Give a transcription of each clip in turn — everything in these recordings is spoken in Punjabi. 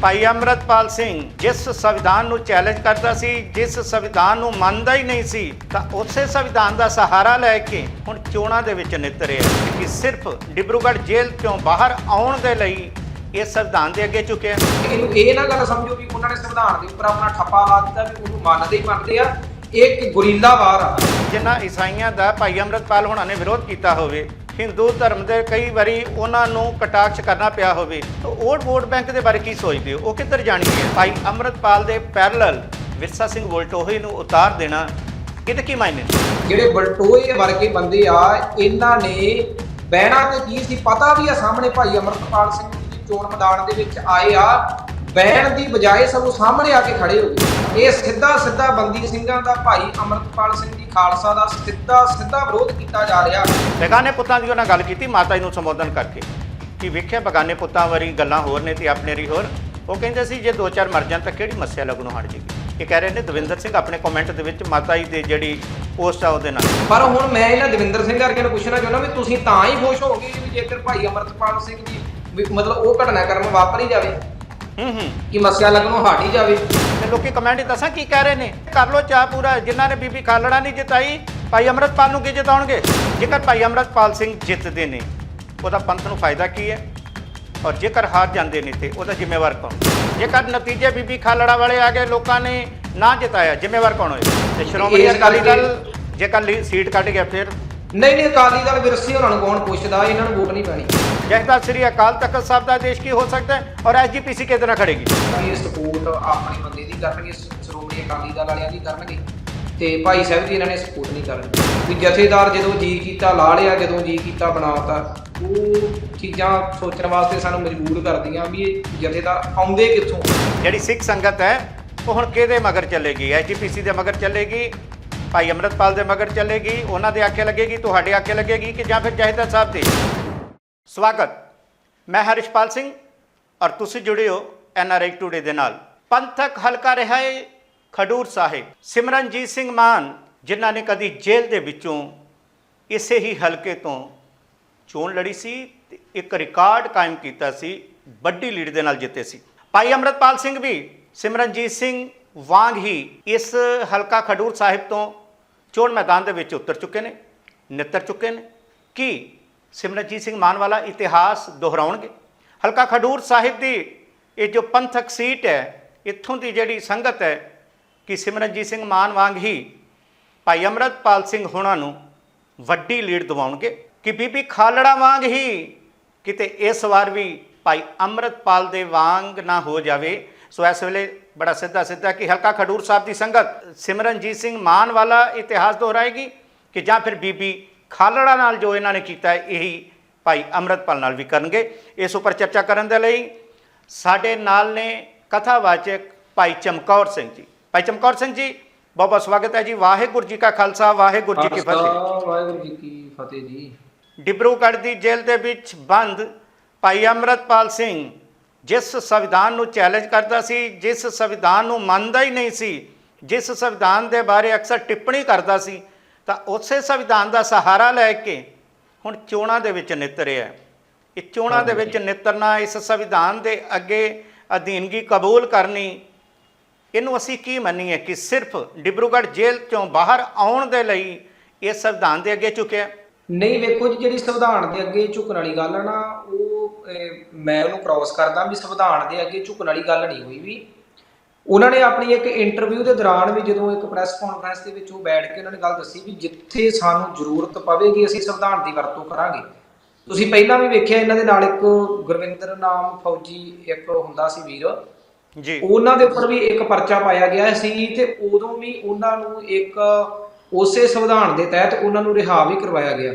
ਭਾਈ ਅਮਰਤਪਾਲ ਸਿੰਘ ਜਿਸ ਸੰਵਿਧਾਨ ਨੂੰ ਚੈਲੰਜ ਕਰਦਾ ਸੀ ਜਿਸ ਸੰਵਿਧਾਨ ਨੂੰ ਮੰਨਦਾ ਹੀ ਨਹੀਂ ਸੀ ਤਾਂ ਉਸੇ ਸੰਵਿਧਾਨ ਦਾ ਸਹਾਰਾ ਲੈ ਕੇ ਹੁਣ ਚੋਣਾਂ ਦੇ ਵਿੱਚ ਨਿਤਰੇ ਕਿ ਸਿਰਫ ਡਿਬਰੂਗੜ੍ਹ ਜੇਲ੍ਹ ਤੋਂ ਬਾਹਰ ਆਉਣ ਦੇ ਲਈ ਇਹ ਸੰਵਿਧਾਨ ਦੇ ਅੱਗੇ ਝੁਕਿਆ ਇਹਨੂੰ ਇਹ ਨਾ ਗੱਲ ਸਮਝੋ ਵੀ ਉਹਨਾਂ ਨੇ ਸੰਵਿਧਾਨ ਦੇ ਉੱਪਰ ਆਪਣਾ ਠੱਪਾ ਲਾ ਦਿੱਤਾ ਵੀ ਉਹਨੂੰ ਮੰਨਦੇ ਹੀ ਮੰਨਦੇ ਆ। ਇਹ ਇੱਕ ਗੁਰੀਲਾ ਵਾਰ ਆ। ਜਿਨ੍ਹਾਂ ਈਸਾਈਆਂ ਦਾ ਭਾਈ ਅਮਰਤਪਾਲ ਹੋਣਾ ਨੇ ਵਿਰੋਧ ਕੀਤਾ ਹੋਵੇ ਹਿੰਦੂ ਧਰਮ ਦੇ ਕਈ ਵਾਰੀ ਉਹਨਾਂ ਨੂੰ ਕਟਾਕਸ਼ ਕਰਨਾ ਪਿਆ ਹੋਵੇ, ਤਾਂ ਉਹ ਵੋਟ ਬੈਂਕ ਦੇ ਬਾਰੇ ਕੀ ਸੋਚਦੇ ਹੋ? ਉਹ ਕਿੱਧਰ ਜਾਣਗੇ? ਭਾਈ ਅਮਰਤਪਾਲ ਦੇ ਪੈਰਲਲ ਵਿਰਸਾ ਸਿੰਘ ਵੋਲਟੋਹੇ ਨੂੰ ਉਤਾਰ ਦੇਣਾ ਇਹਦੇ ਕੀ ਮਾਇਨੇ ਜਿਹੜੇ ਬਲਟੋਏ ਵਰਗੇ ਬੰਦੇ ਆ, ਇਹਨਾਂ ਨੇ ਬਹਿਣਾ ਤੇ ਕੀ ਸੀ? ਪਤਾ ਵੀ ਆ ਸਾਹਮਣੇ ਭਾਈ ਅਮਰਤਪਾਲ ਸਿੰਘ ਜੀ ਚੋਣ ਮੈਦਾਨ ਦੇ ਵਿੱਚ ਆਏ ਆ। ਬਹਿਣ ਦੀ ਬਜਾਏ ਸਗੋਂ ਸਾਹਮਣੇ ਆ ਕੇ ਖੜੇ ਹੋ ਗਏ। ਇਹ ਸਿੱਧਾ ਸਿੱਧਾ ਬੰਦੀ ਸਿੰਘਾਂ ਦਾ ਭਾਈ ਅਮਰਤਪਾਲ ਸਿੰਘ ਜੀ ਖਾਲਸਾ ਦਾ ਸਿੱਧਾ ਸਿੱਧਾ ਵਿਰੋਧ ਕੀਤਾ ਜਾ ਰਿਹਾ। ਬੇਗਾਨੇ ਪੁੱਤਾਂ ਦੀ ਉਹਨਾਂ ਗੱਲ ਕੀਤੀ ਮਾਤਾ ਜੀ ਨੂੰ ਸੰਬੋਧਨ ਕਰਕੇ ਕਿ ਵੇਖਿਆ ਬਗਾਨੇ ਪੁੱਤਾਂ ਵਾਰੀ ਗੱਲਾਂ ਹੋਰ ਨੇ ਤੇ ਆਪਣੇ ਰੀ ਹੋਰ। ਉਹ ਕਹਿੰਦੇ ਸੀ ਜੇ ਦੋ ਚਾਰ ਮਰ ਜਾਣ ਤਾਂ ਕਿਹੜੀ ਮੱਸਿਆ ਲੱਗਣੋਂ ਹਟ ਜੇਗੀ? ਇਹ ਕਹਿ ਰਹੇ ਨੇ ਦਵਿੰਦਰ ਸਿੰਘ ਆਪਣੇ ਕਮੈਂਟ ਦੇ ਵਿੱਚ ਮਾਤਾ ਜੀ ਦੇ ਜਿਹੜੀ ਪੋਸਟ ਆ ਉਹਦੇ ਨਾਲ। ਪਰ ਹੁਣ ਮੈਂ ਇਹਨਾਂ ਦਵਿੰਦਰ ਸਿੰਘ ਵਰਗੇ ਨੂੰ ਪੁੱਛਣਾ ਚਾਹੁੰਦਾ ਵੀ ਤੁਸੀਂ ਤਾਂ ਹੀ ਖੁਸ਼ ਹੋਗੇ ਵੀ ਜੇਕਰ ਭਾਈ ਅਮਰਤਪਾਲ ਸਿੰਘ ਜੀ ਮਤਲਬ ਉਹ ਘਟਨਾਕ੍ਰਮ ਵਾਪਰ ਹੀ ਜਾਵੇ। ਹੂੰ ਹੂੰ ਕਿ ਮਸਿਆ ਲੱਗਣੋਂ ਹਟ ਹੀ ਜਾਵੇ। ਤੇ ਲੋਕੀ ਕਮੈਂਟ ਦੱਸਾਂ ਕੀ ਕਹਿ ਰਹੇ ਨੇ। ਕਰ ਲੋ ਚਾਹ ਪੂਰਾ ਜਿਨ੍ਹਾਂ ਨੇ ਬੀਬੀ ਖਾਲੜਾ ਨਹੀਂ ਜਿਤਾਈ ਭਾਈ ਅਮਰਤਪਾਲ ਨੂੰ ਕੀ ਜਿਤਾਉਣਗੇ? ਜੇਕਰ ਭਾਈ ਅਮਰਤਪਾਲ ਸਿੰਘ ਜਿੱਤਦੇ ਨੇ ਉਹਦਾ ਪੰਥ ਨੂੰ ਫਾਇਦਾ ਕੀ ਹੈ? ਔਰ ਜੇਕਰ ਹਾਰ ਜਾਂਦੇ ਨੇ ਤੇ ਉਹਦਾ ਜ਼ਿੰਮੇਵਾਰ ਕੌਣ? ਜੇਕਰ ਨਤੀਜੇ ਬੀਬੀ ਖਾਲੜਾ ਵਾਲੇ ਆ ਗਏ ਲੋਕਾਂ ਨੇ ਨਾ ਜਿਤਾਇਆ ਜ਼ਿੰਮੇਵਾਰ ਕੌਣ ਹੋਏ? ਤੇ ਸ਼੍ਰੋਮਣੀ ਅਕਾਲੀ ਦਲ ਜੇਕਰ ਸੀਟ ਕੱਢ ਗਿਆ ਫਿਰ ਨਹੀਂ ਨਹੀਂ ਅਕਾਲੀ ਦਲ ਵਿਰਸੇ ਉਹਨਾਂ ਨੂੰ ਕੌਣ ਪੁੱਛਦਾ? ਇਹਨਾਂ ਨੂੰ ਵੋਟ ਨਹੀਂ ਪੈਣੀ। ਜਹਦਾ ਸ੍ਰੀ ਅਕਾਲ ਤਖਤ ਸਾਹਿਬ ਦਾ ਆਦੇਸ਼ ਕੀ ਹੋ ਸਕਦਾ ਹੈ? ਔਰ ਐਸਜੀਪੀਸੀ ਕਿਹਦੇ ਨਾਲ ਖੜੇਗੀ ਇਹ ਸਪੋਰਟ ਆਪਣੇ ਬੰਦੇ ਦੀ ਕਰਨਗੇ ਸ਼੍ਰੋਮਣੀ ਅਕਾਲੀ ਦਲ ਵਾਲਿਆਂ ਦੀ ਕਰਨਗੇ। ਤੇ ਭਾਈ ਸਾਹਿਬ ਜੀ ਇਹਨਾਂ ਨੇ ਸਪੋਰਟ ਨਹੀਂ ਕਰਨੀ। ਵੀ ਜਥੇਦਾਰ ਜਦੋਂ ਜੀ ਕੀਤਾ ਲਾ ਲਿਆ ਜਦੋਂ ਜੀ ਕੀਤਾ ਬਣਾਤਾ ਉਹ ਚੀਜ਼ਾਂ ਸੋਚਣ ਵਾਸਤੇ ਸਾਨੂੰ ਮਜਬੂਰ ਕਰਦੀਆਂ ਵੀ ਇਹ ਜਥੇਦਾਰ ਆਉਂਦੇ ਕਿੱਥੋਂ? ਜਿਹੜੀ ਸਿੱਖ ਸੰਗਤ ਹੈ ਉਹ ਹੁਣ ਕਿਹਦੇ ਮਗਰ ਚੱਲੇਗੀ? ਐਜੀਪੀਸੀ ਦੇ ਮਗਰ ਚੱਲੇਗੀ ਭਾਈ ਅਮਰਤਪਾਲ ਦੇ ਮਗਰ ਚੱਲੇਗੀ, ਉਹਨਾਂ ਦੇ ਆਖੇ ਲੱਗੇਗੀ, ਤੁਹਾਡੇ ਆਖੇ ਲੱਗੇਗੀ ਕਿ ਜਾਂ ਫਿਰ ਜਹਿਦਾ ਸਾਹਿਬ ਦੇ। ਸਵਾਗਤ। ਮੈਂ ਹਰਿਸ਼ਪਾਲ ਸਿੰਘ ਔਰ ਤੁਸੀਂ ਜੁੜੇ ਹੋ ਐੱਨ ਆਰ ਆਈ ਟੂਡੇ ਦੇ ਨਾਲ। ਪੰਥਕ ਹਲਕਾ ਰਿਹਾ ਹੈ ਖਡੂਰ ਸਾਹਿਬ। ਸਿਮਰਨਜੀਤ ਸਿੰਘ ਮਾਨ, ਜਿਨ੍ਹਾਂ ਨੇ ਕਦੀ ਜੇਲ੍ਹ ਦੇ ਵਿੱਚੋਂ ਇਸੇ ਹੀ ਹਲਕੇ ਤੋਂ ਚੋਣ ਲੜੀ ਸੀ ਤੇ ਇੱਕ ਰਿਕਾਰਡ ਕਾਇਮ ਕੀਤਾ ਸੀ, ਵੱਡੀ ਲੀਡ ਦੇ ਨਾਲ ਜਿੱਤੇ ਸੀ। ਭਾਈ ਅਮਰਤਪਾਲ ਸਿੰਘ ਵੀ ਸਿਮਰਨਜੀਤ ਸਿੰਘ ਵਾਂਗ ਹੀ ਇਸ ਹਲਕਾ ਖਡੂਰ ਸਾਹਿਬ ਤੋਂ ਚੋਣ ਮੈਦਾਨ ਦੇ ਵਿੱਚ ਉਤਰ ਚੁੱਕੇ ਨੇ, ਨਿੱਤਰ ਚੁੱਕੇ ਨੇ। ਕਿ ਸਿਮਰਨਜੀਤ ਸਿੰਘ ਮਾਨ ਵਾਲਾ ਇਤਿਹਾਸ ਦੁਹਰਾਉਣਗੇ? ਹਲਕਾ ਖਡੂਰ ਸਾਹਿਬ ਦੀ ਇਹ ਜੋ ਪੰਥਕ ਸੀਟ ਹੈ, ਇੱਥੋਂ ਦੀ ਜਿਹੜੀ ਸੰਗਤ ਹੈ, ਕਿ ਸਿਮਰਨਜੀਤ ਸਿੰਘ ਮਾਨ ਵਾਂਗ ਹੀ ਭਾਈ ਅਮਰਤਪਾਲ ਸਿੰਘ ਹੋਣਾ ਨੂੰ ਵੱਡੀ ਲੀਡ ਦਿਵਾਉਣਗੇ? ਕਿ ਬੀਬੀ ਖਾਲੜਾ ਵਾਂਗ ਹੀ ਕਿਤੇ ਇਸ ਵਾਰ ਵੀ ਭਾਈ ਅਮਰਤਪਾਲ ਦੇ ਵਾਂਗ ਨਾ ਹੋ ਜਾਵੇ? ਸੋ ਇਸ ਵੇਲੇ ਬੜਾ ਸਿੱਧਾ ਸਿੱਧਾ ਕਿ ਹਲਕਾ ਖਡੂਰ ਸਾਹਿਬ ਦੀ ਸੰਗਤ ਸਿਮਰਨਜੀਤ ਸਿੰਘ ਮਾਨ ਵਾਲਾ ਇਤਿਹਾਸ ਦੁਹਰਾਏਗੀ ਕਿ ਜਾਂ ਫਿਰ ਬੀਬੀ ਖਾਲੜਾ ਨਾਲ ਜੋ ਇਹਨਾਂ ਨੇ ਕੀਤਾ ਹੈ ਇਹੀ ਭਾਈ ਅਮਰਤਪਾਲ ਨਾਲ ਵੀ ਕਰਨਗੇ। ਇਸ ਉੱਪਰ ਚਰਚਾ ਕਰਨ ਦੇ ਲਈ ਸਾਡੇ ਨਾਲ ਨੇ ਕਥਾਵਾਚਕ ਭਾਈ ਚਮਕੌਰ ਸਿੰਘ ਜੀ। ਭਾਈ ਚਮਕੌਰ ਸਿੰਘ ਜੀ ਬਹੁਤ ਬਹੁਤ ਸਵਾਗਤ ਹੈ ਜੀ। ਵਾਹਿਗੁਰੂ ਜੀ ਕਾ ਖਾਲਸਾ ਵਾਹਿਗੁਰੂ ਜੀ ਕੀ ਫਤਿਹ। ਵਾਹਿਗੁਰੂ ਜੀ ਕੀ ਫਤਿਹ ਜੀ। ਡਿਬਰੂਗੜ੍ਹ ਦੀ ਜੇਲ੍ਹ ਦੇ ਵਿੱਚ ਬੰਦ ਭਾਈ ਅਮਰਤਪਾਲ ਸਿੰਘ ਜਿਸ ਸੰਵਿਧਾਨ ਨੂੰ ਚੈਲੰਜ ਕਰਦਾ ਸੀ ਜਿਸ ਸੰਵਿਧਾਨ ਨੂੰ ਮੰਨਦਾ ਹੀ ਨਹੀਂ ਸੀ ਜਿਸ ਸੰਵਿਧਾਨ ਦੇ ਬਾਰੇ ਅਕਸਰ ਟਿੱਪਣੀ ਕਰਦਾ ਸੀ ਤਾਂ ਉਸੇ ਸੰਵਿਧਾਨ ਦਾ ਸਹਾਰਾ ਲੈ ਕੇ ਹੁਣ ਚੋਣਾਂ ਦੇ ਵਿੱਚ ਨਿਤਰਿਆ ਇਹ ਚੋਣਾਂ ਦੇ ਵਿੱਚ ਨਿਤਰਨਾ ਇਸ ਸੰਵਿਧਾਨ ਦੇ ਅੱਗੇ ਅਧੀਨਗੀ ਕਬੂਲ ਕਰਨੀ ਇਹਨੂੰ ਅਸੀਂ ਕੀ ਮੰਨੀਏ ਕਿ ਸਿਰਫ ਡਿਬਰੂਗੜ੍ਹ ਜੇਲ੍ਹ ਤੋਂ ਬਾਹਰ ਆਉਣ ਦੇ ਲਈ ਇਹ ਸੰਵਿਧਾਨ ਦੇ ਅੱਗੇ ਝੁਕਿਆ ਨਹੀਂ ਵੇਖੋ ਜੀ ਜਿਹੜੀ ਸੰਵਿਧਾਨ ਦੇ ਅੱਗੇ ਝੁਕਣ ਵਾਲੀ ਗੱਲ ਆ ਨਾ ਉਹ ਮੈਂ ਉਹਨੂੰ ਕ੍ਰਾਸ ਕਰਦਾ ਵੀ ਸੰਵਿਧਾਨ ਦੇ ਅੱਗੇ ਝੁਕਣ ਵਾਲੀ ਗੱਲ ਨਹੀਂ ਹੋਈ ਵੀ। ਉਹਨਾਂ ਨੇ ਆਪਣੀ ਇੱਕ ਇੰਟਰਵਿਊ ਦੇ ਦੌਰਾਨ ਵੀ ਜਦੋਂ ਇੱਕ ਪ੍ਰੈਸ ਕਾਨਫਰੰਸ ਦੇ ਵਿੱਚ ਉਹ ਬੈਠ ਕੇ ਉਹਨਾਂ ਨੇ ਗੱਲ ਦੱਸੀ ਵੀ ਜਿੱਥੇ ਸਾਨੂੰ ਜ਼ਰੂਰਤ ਪਵੇਗੀ ਅਸੀਂ ਸੰਵਿਧਾਨ ਦੀ ਵਰਤੋਂ ਕਰਾਂਗੇ। ਤੁਸੀਂ ਪਹਿਲਾਂ ਵੀ ਵੇਖਿਆ ਇਹਨਾਂ ਦੇ ਨਾਲ ਇੱਕ ਗੁਰਵਿੰਦਰ ਨਾਮ ਫੌਜੀ ਇੱਕ ਹੁੰਦਾ ਸੀ ਵੀਰ। ਜੀ। ਉਹਨਾਂ ਦੇ ਉੱਪਰ ਵੀ ਇੱਕ ਪਰਚਾ ਪਾਇਆ ਗਿਆ ਸੀ ਤੇ ਉਦੋਂ ਵੀ ਉਹਨਾਂ ਨੂੰ ਇੱਕ ਉਸੇ ਸੰਵਿਧਾਨ ਦੇ ਤਹਿਤ ਉਹਨਾਂ ਨੂੰ ਰਿਹਾ ਵੀ ਕਰਵਾਇਆ ਗਿਆ।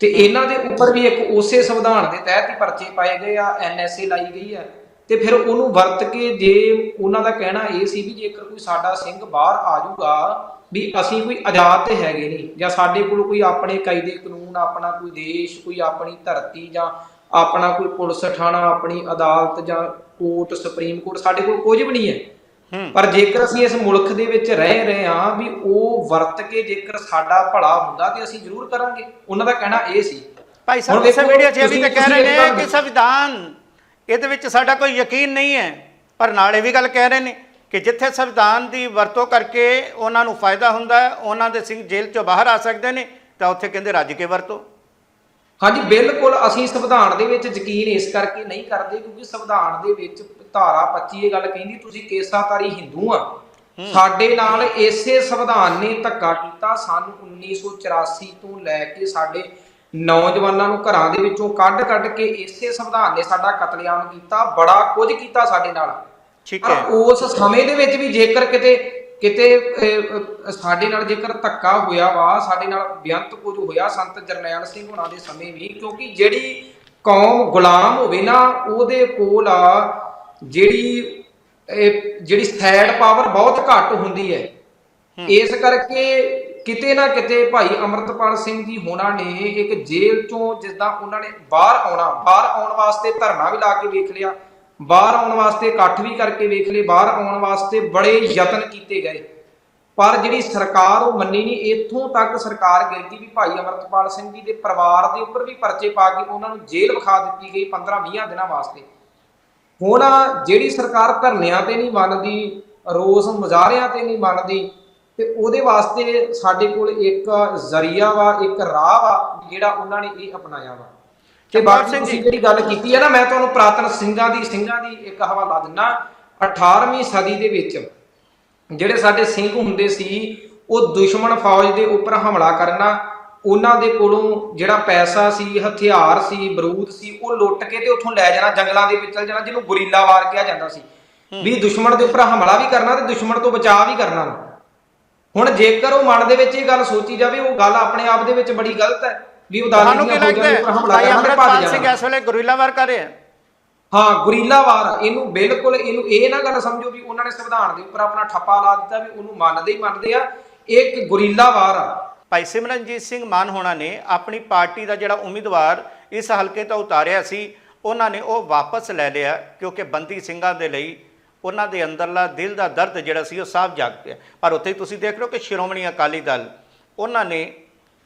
ਤੇ ਇਹਨਾਂ ਦੇ ਉੱਪਰ ਵੀ ਇੱਕ ਉਸੇ ਸੰਵਿਧਾਨ ਦੇ ਤਹਿਤ ਹੀ ਪਰਚੇ ਪਾਏ ਗਏ ਆ ਐਨਐਸਏ ਲਾਈ ਗਈ ਆ। ਤੇ ਫਿਰ ਉਹਨੂੰ ਵਰਤ ਕੇ ਜੇ ਉਹਨਾਂ ਦਾ ਕਹਿਣਾ ਇਹ ਸੀ ਵੀ ਜੇਕਰ ਕੋਈ ਸਾਡਾ ਸਿੰਘ ਬਾਹਰ ਆ ਜਾਊਗਾ ਵੀ ਅਸੀਂ ਕੋਈ ਆਜ਼ਾਦ ਤੇ ਹੈਗੇ ਨਹੀਂ, ਜਾਂ ਸਾਡੇ ਕੋਲ ਕੋਈ ਆਪਣੇ ਕਾਇਦੇ ਕਾਨੂੰਨ, ਆਪਣਾ ਕੋਈ ਦੇਸ਼, ਕੋਈ ਆਪਣੀ ਧਰਤੀ, ਜਾਂ ਆਪਣਾ ਕੋਈ ਪੁਲਿਸ ਥਾਣਾ, ਆਪਣੀ ਅਦਾਲਤ, ਜਾਂ ਕੋਰਟ, ਸੁਪਰੀਮ ਕੋਰਟ ਸਾਡੇ ਕੋਲ ਕੁਝ ਵੀ ਨਹੀਂ ਹੈ। ਪਰ ਜੇਕਰ ਅਸੀਂ ਇਸ ਮੁਲਕ ਦੇ ਵਿੱਚ ਰਹਿ ਰਹੇ ਹਾਂ ਵੀ ਉਹ ਵਰਤ ਕੇ ਜੇਕਰ ਸਾਡਾ ਭਲਾ ਹੁੰਦਾ ਤੇ ਅਸੀਂ ਜ਼ਰੂਰ ਕਰਾਂਗੇ ਉਹਨਾਂ ਦਾ ਕਹਿਣਾ ਇਹ ਸੀ। ਭਾਈ ਸਾਹਿਬ ਇਸੇ ਵੀਡੀਓ 'ਚ ਵੀ ਤਾਂ ਕਹਿ ਰਹੇ ਨੇ ਕਿ ਸੰਵਿਧਾਨ ਇਹਦੇ ਵਿੱਚ ਸਾਡਾ ਕੋਈ ਯਕੀਨ ਨਹੀਂ ਹੈ ਪਰ ਨਾਲ ਇਹ ਵੀ ਗੱਲ ਕਹਿ ਰਹੇ ਨੇ ਕਿ ਜਿੱਥੇ ਸੰਵਿਧਾਨ ਦੀ ਵਰਤੋਂ ਕਰਕੇ ਉਹਨਾਂ ਨੂੰ ਫਾਇਦਾ ਹੁੰਦਾ ਹੈ ਉਹਨਾਂ ਦੇ ਸਿੰਘ ਜੇਲ੍ਹ ਚੋਂ ਬਾਹਰ ਆ ਸਕਦੇ ਨੇ ਤਾਂ ਉੱਥੇ ਕਹਿੰਦੇ ਰੱਜ ਕੇ ਵਰਤੋ। ਹਾਂਜੀ ਬਿਲਕੁਲ ਅਸੀਂ ਸੰਵਿਧਾਨ ਦੇ ਵਿੱਚ ਯਕੀਨ ਇਸ ਕਰਕੇ ਨਹੀਂ ਕਰਦੇ ਕਿਉਂਕਿ ਸੰਵਿਧਾਨ ਦੇ ਵਿੱਚ ਧਾਰਾ 25 ਇਹ ਗੱਲ ਕਹਿੰਦੀ ਤੁਸੀਂ ਕੇਸਾਤਾਰੀ ਹਿੰਦੂ ਆ। ਸਾਡੇ ਨਾਲ ਇਸੇ ਸੰਵਿਧਾਨ ਨੇ ਧੱਕਾ ਕੀਤਾ। ਸਾਨੂੰ 1984 ਤੋਂ ਲੈ ਕੇ ਸਾਡੇ ਨੌਜਵਾਨਾਂ ਨੂੰ ਘਰਾਂ ਦੇ ਵਿੱਚੋਂ ਕੱਢ ਕੱਢ ਕੇ ਇਸੇ ਸੰਵਿਧਾਨ ਨੇ ਸਾਡਾ ਕਤਲੇਆਮ ਕੀਤਾ। ਬੜਾ ਕੁਝ ਕੀਤਾ ਸਾਡੇ ਨਾਲ। ਠੀਕ ਹੈ। ਉਸ ਸਮੇਂ ਦੇ ਵਿੱਚ ਵੀ ਜੇਕਰ ਕਿਤੇ ਕਿਤੇ ਸਾਡੇ ਨਾਲ ਜੇਕਰ ਧੱਕਾ ਹੋਇਆ ਵਾ ਸਾਡੇ ਨਾਲ ਬੇਅੰਤ ਕੁਝ ਹੋਇਆ ਸੰਤ ਜਰਨੈਲ ਸਿੰਘ ਹੋਣਾ ਦੇ ਸਮੇਂ ਵੀ ਕਿਉਂਕਿ ਜਿਹੜੀ ਕੌਮ ਗੁਲਾਮ ਹੋਵੇ ਨਾ ਉਹਦੇ ਕੋਲ ਆ ਜਿਹੜੀ ਇਹ ਜਿਹੜੀ ਸਥੈਡ ਪਾਵਰ ਬਹੁਤ ਘੱਟ ਹੁੰਦੀ ਹੈ। ਇਸ ਕਰਕੇ ਕਿਤੇ ਨਾ ਕਿਤੇ ਭਾਈ ਅਮਰਤਪਾਲ ਸਿੰਘ ਜੀ ਹੋਣਾ ਨੇ ਇੱਕ ਜੇਲ੍ਹ ਚੋਂ ਜਿੱਦਾਂ ਉਹਨਾਂ ਨੇ ਬਾਹਰ ਆਉਣਾ ਬਾਹਰ ਆਉਣ ਵਾਸਤੇ ਧਰਨਾ ਵੀ ਲਾ ਕੇ ਵੇਖ ਲਿਆ ਬਾਹਰ ਆਉਣ ਵਾਸਤੇ ਇਕੱਠ ਵੀ ਕਰਕੇ ਵੇਖ ਲਏ ਬਾਹਰ ਆਉਣ ਵਾਸਤੇ ਬੜੇ ਯਤਨ ਕੀਤੇ ਗਏ। ਪਰ ਜਿਹੜੀ ਸਰਕਾਰ ਉਹ ਮੰਨੀ ਨਹੀਂ ਇੱਥੋਂ ਤੱਕ ਸਰਕਾਰ ਗਿਰ ਗਈ ਵੀ ਭਾਈ ਅਮਰਤਪਾਲ ਸਿੰਘ ਜੀ ਦੇ ਪਰਿਵਾਰ ਦੇ ਉੱਪਰ ਵੀ ਪਰਚੇ ਪਾ ਕੇ ਉਹਨਾਂ ਨੂੰ ਜੇਲ੍ਹ ਵਿਖਾ ਦਿੱਤੀ ਗਈ 15-20 ਦਿਨਾਂ ਵਾਸਤੇ। ਹੁਣ ਜਿਹੜੀ ਸਰਕਾਰ ਧਰਨਿਆਂ ਤੇ ਨਹੀਂ ਮੰਨਦੀ ਰੋਸ ਮੁਜ਼ਾਹਰਿਆਂ ਤੇ ਨਹੀਂ ਮੰਨਦੀ ਤੇ ਉਹਦੇ ਵਾਸਤੇ ਸਾਡੇ ਕੋਲ ਇੱਕ ਜ਼ਰੀਆ ਵਾ ਇੱਕ ਰਾਹ ਵਾ ਜਿਹੜਾ ਉਹਨਾਂ ਨੇ ਇਹ ਅਪਣਾਇਆ ਵਾ ਤੇ ਬਾਕੀ ਸਿੰਘ ਜੀ। ਜਿਹੜੀ ਗੱਲ ਕੀਤੀ ਹੈ ਨਾ ਮੈਂ ਤੁਹਾਨੂੰ ਪ੍ਰਾਤਨ ਸਿੰਘਾਂ ਦੀ ਸਿੰਘਾਂ ਦੀ ਇੱਕ ਹਵਾਲਾ ਦਿੰਨਾ 18ਵੀਂ ਸਦੀ ਦੇ ਵਿੱਚ ਜਿਹੜੇ ਸਾਡੇ ਸਿੰਘ ਹੁੰਦੇ ਸੀ ਉਹ ਦੁਸ਼ਮਣ ਫੌਜ ਦੇ ਉੱਪਰ ਹਮਲਾ ਕਰਨਾ ਉਹਨਾਂ ਦੇ ਕੋਲੋਂ ਜਿਹੜਾ ਪੈਸਾ ਸੀ ਹਥਿਆਰ ਸੀ ਬਰੂਦ ਸੀ ਉਹ ਲੁੱਟ ਕੇ ਤੇ ਉੱਥੋਂ ਲੈ ਜਾਣਾ ਜੰਗਲਾਂ ਦੇ ਵਿੱਚ ਚਲ ਜਾਣਾ ਜਿਹਨੂੰ ਗੁਰੀਲਾ ਵਾਰ ਕਿਹਾ ਜਾਂਦਾ ਸੀ। ਵੀ ਦੁਸ਼ਮਣ ਦੇ ਉੱਪਰ ਹਮਲਾ ਵੀ ਕਰਨਾ ਤੇ ਦੁਸ਼ਮਣ ਤੋਂ ਬਚਾਅ ਵੀ ਕਰਨਾ। ਹੁਣ ਜੇਕਰ ਉਹ ਮਨ ਦੇ ਵਿੱਚ ਇਹ ਗੱਲ ਸੋਚੀ ਜਾਵੇ ਉਹ ਗੱਲ ਆਪਣੇ ਆਪ ਦੇ ਵਿੱਚ ਬੜੀ ਗਲਤ ਹੈ। ਵੀ ਫੌਜਾਂ ਲੱਗਦਾ ਦੇ ਉੱਪਰ ਹਮਲਾ ਕਰਨਾ ਤੇ ਭੱਜ ਜਾਣਾ। ਇਸ ਵੇਲੇ ਗੁਰੀਲਾ ਵਾਰ ਕਰ ਰਹੇ ਹੈ? ਹਾਂ ਗੁਰੀਲਾ ਵਾਰ। ਇਹਨੂੰ ਬਿਲਕੁਲ ਇਹਨੂੰ ਇਹ ਨਾ ਗੱਲ ਸਮਝੋ ਵੀ ਉਹਨਾਂ ਨੇ ਸੰਵਿਧਾਨ ਦੇ ਉੱਪਰ ਆਪਣਾ ਠੱਪਾ ਲਾ ਦਿੱਤਾ ਵੀ ਉਹਨੂੰ ਮੰਨਦੇ ਹੀ ਮੰਨਦੇ ਆ। ਇਹ ਇੱਕ ਗੁਰੀਲਾ ਵਾਰ ਆ। ਭਾਈ ਸਿਮਰਨਜੀਤ ਸਿੰਘ ਮਾਨ ਹੋਣਾ ਨੇ ਆਪਣੀ ਪਾਰਟੀ ਦਾ ਜਿਹੜਾ ਉਮੀਦਵਾਰ ਇਸ ਹਲਕੇ ਤੋਂ ਉਤਾਰਿਆ ਸੀ, ਉਹਨਾਂ ਨੇ ਉਹ ਵਾਪਸ ਲੈ ਲਿਆ ਕਿਉਂਕਿ ਬੰਦੀ ਸਿੰਘਾਂ ਦੇ ਲਈ ਉਹਨਾਂ ਦੇ ਅੰਦਰਲਾ ਦਿਲ ਦਾ ਦਰਦ ਜਿਹੜਾ ਸੀ ਉਹ ਸਾਫ਼ ਜਾਗ ਪਿਆ। ਪਰ ਉੱਥੇ ਤੁਸੀਂ ਦੇਖ ਲਓ ਕਿ ਸ਼੍ਰੋਮਣੀ ਅਕਾਲੀ ਦਲ ਉਹਨਾਂ ਨੇ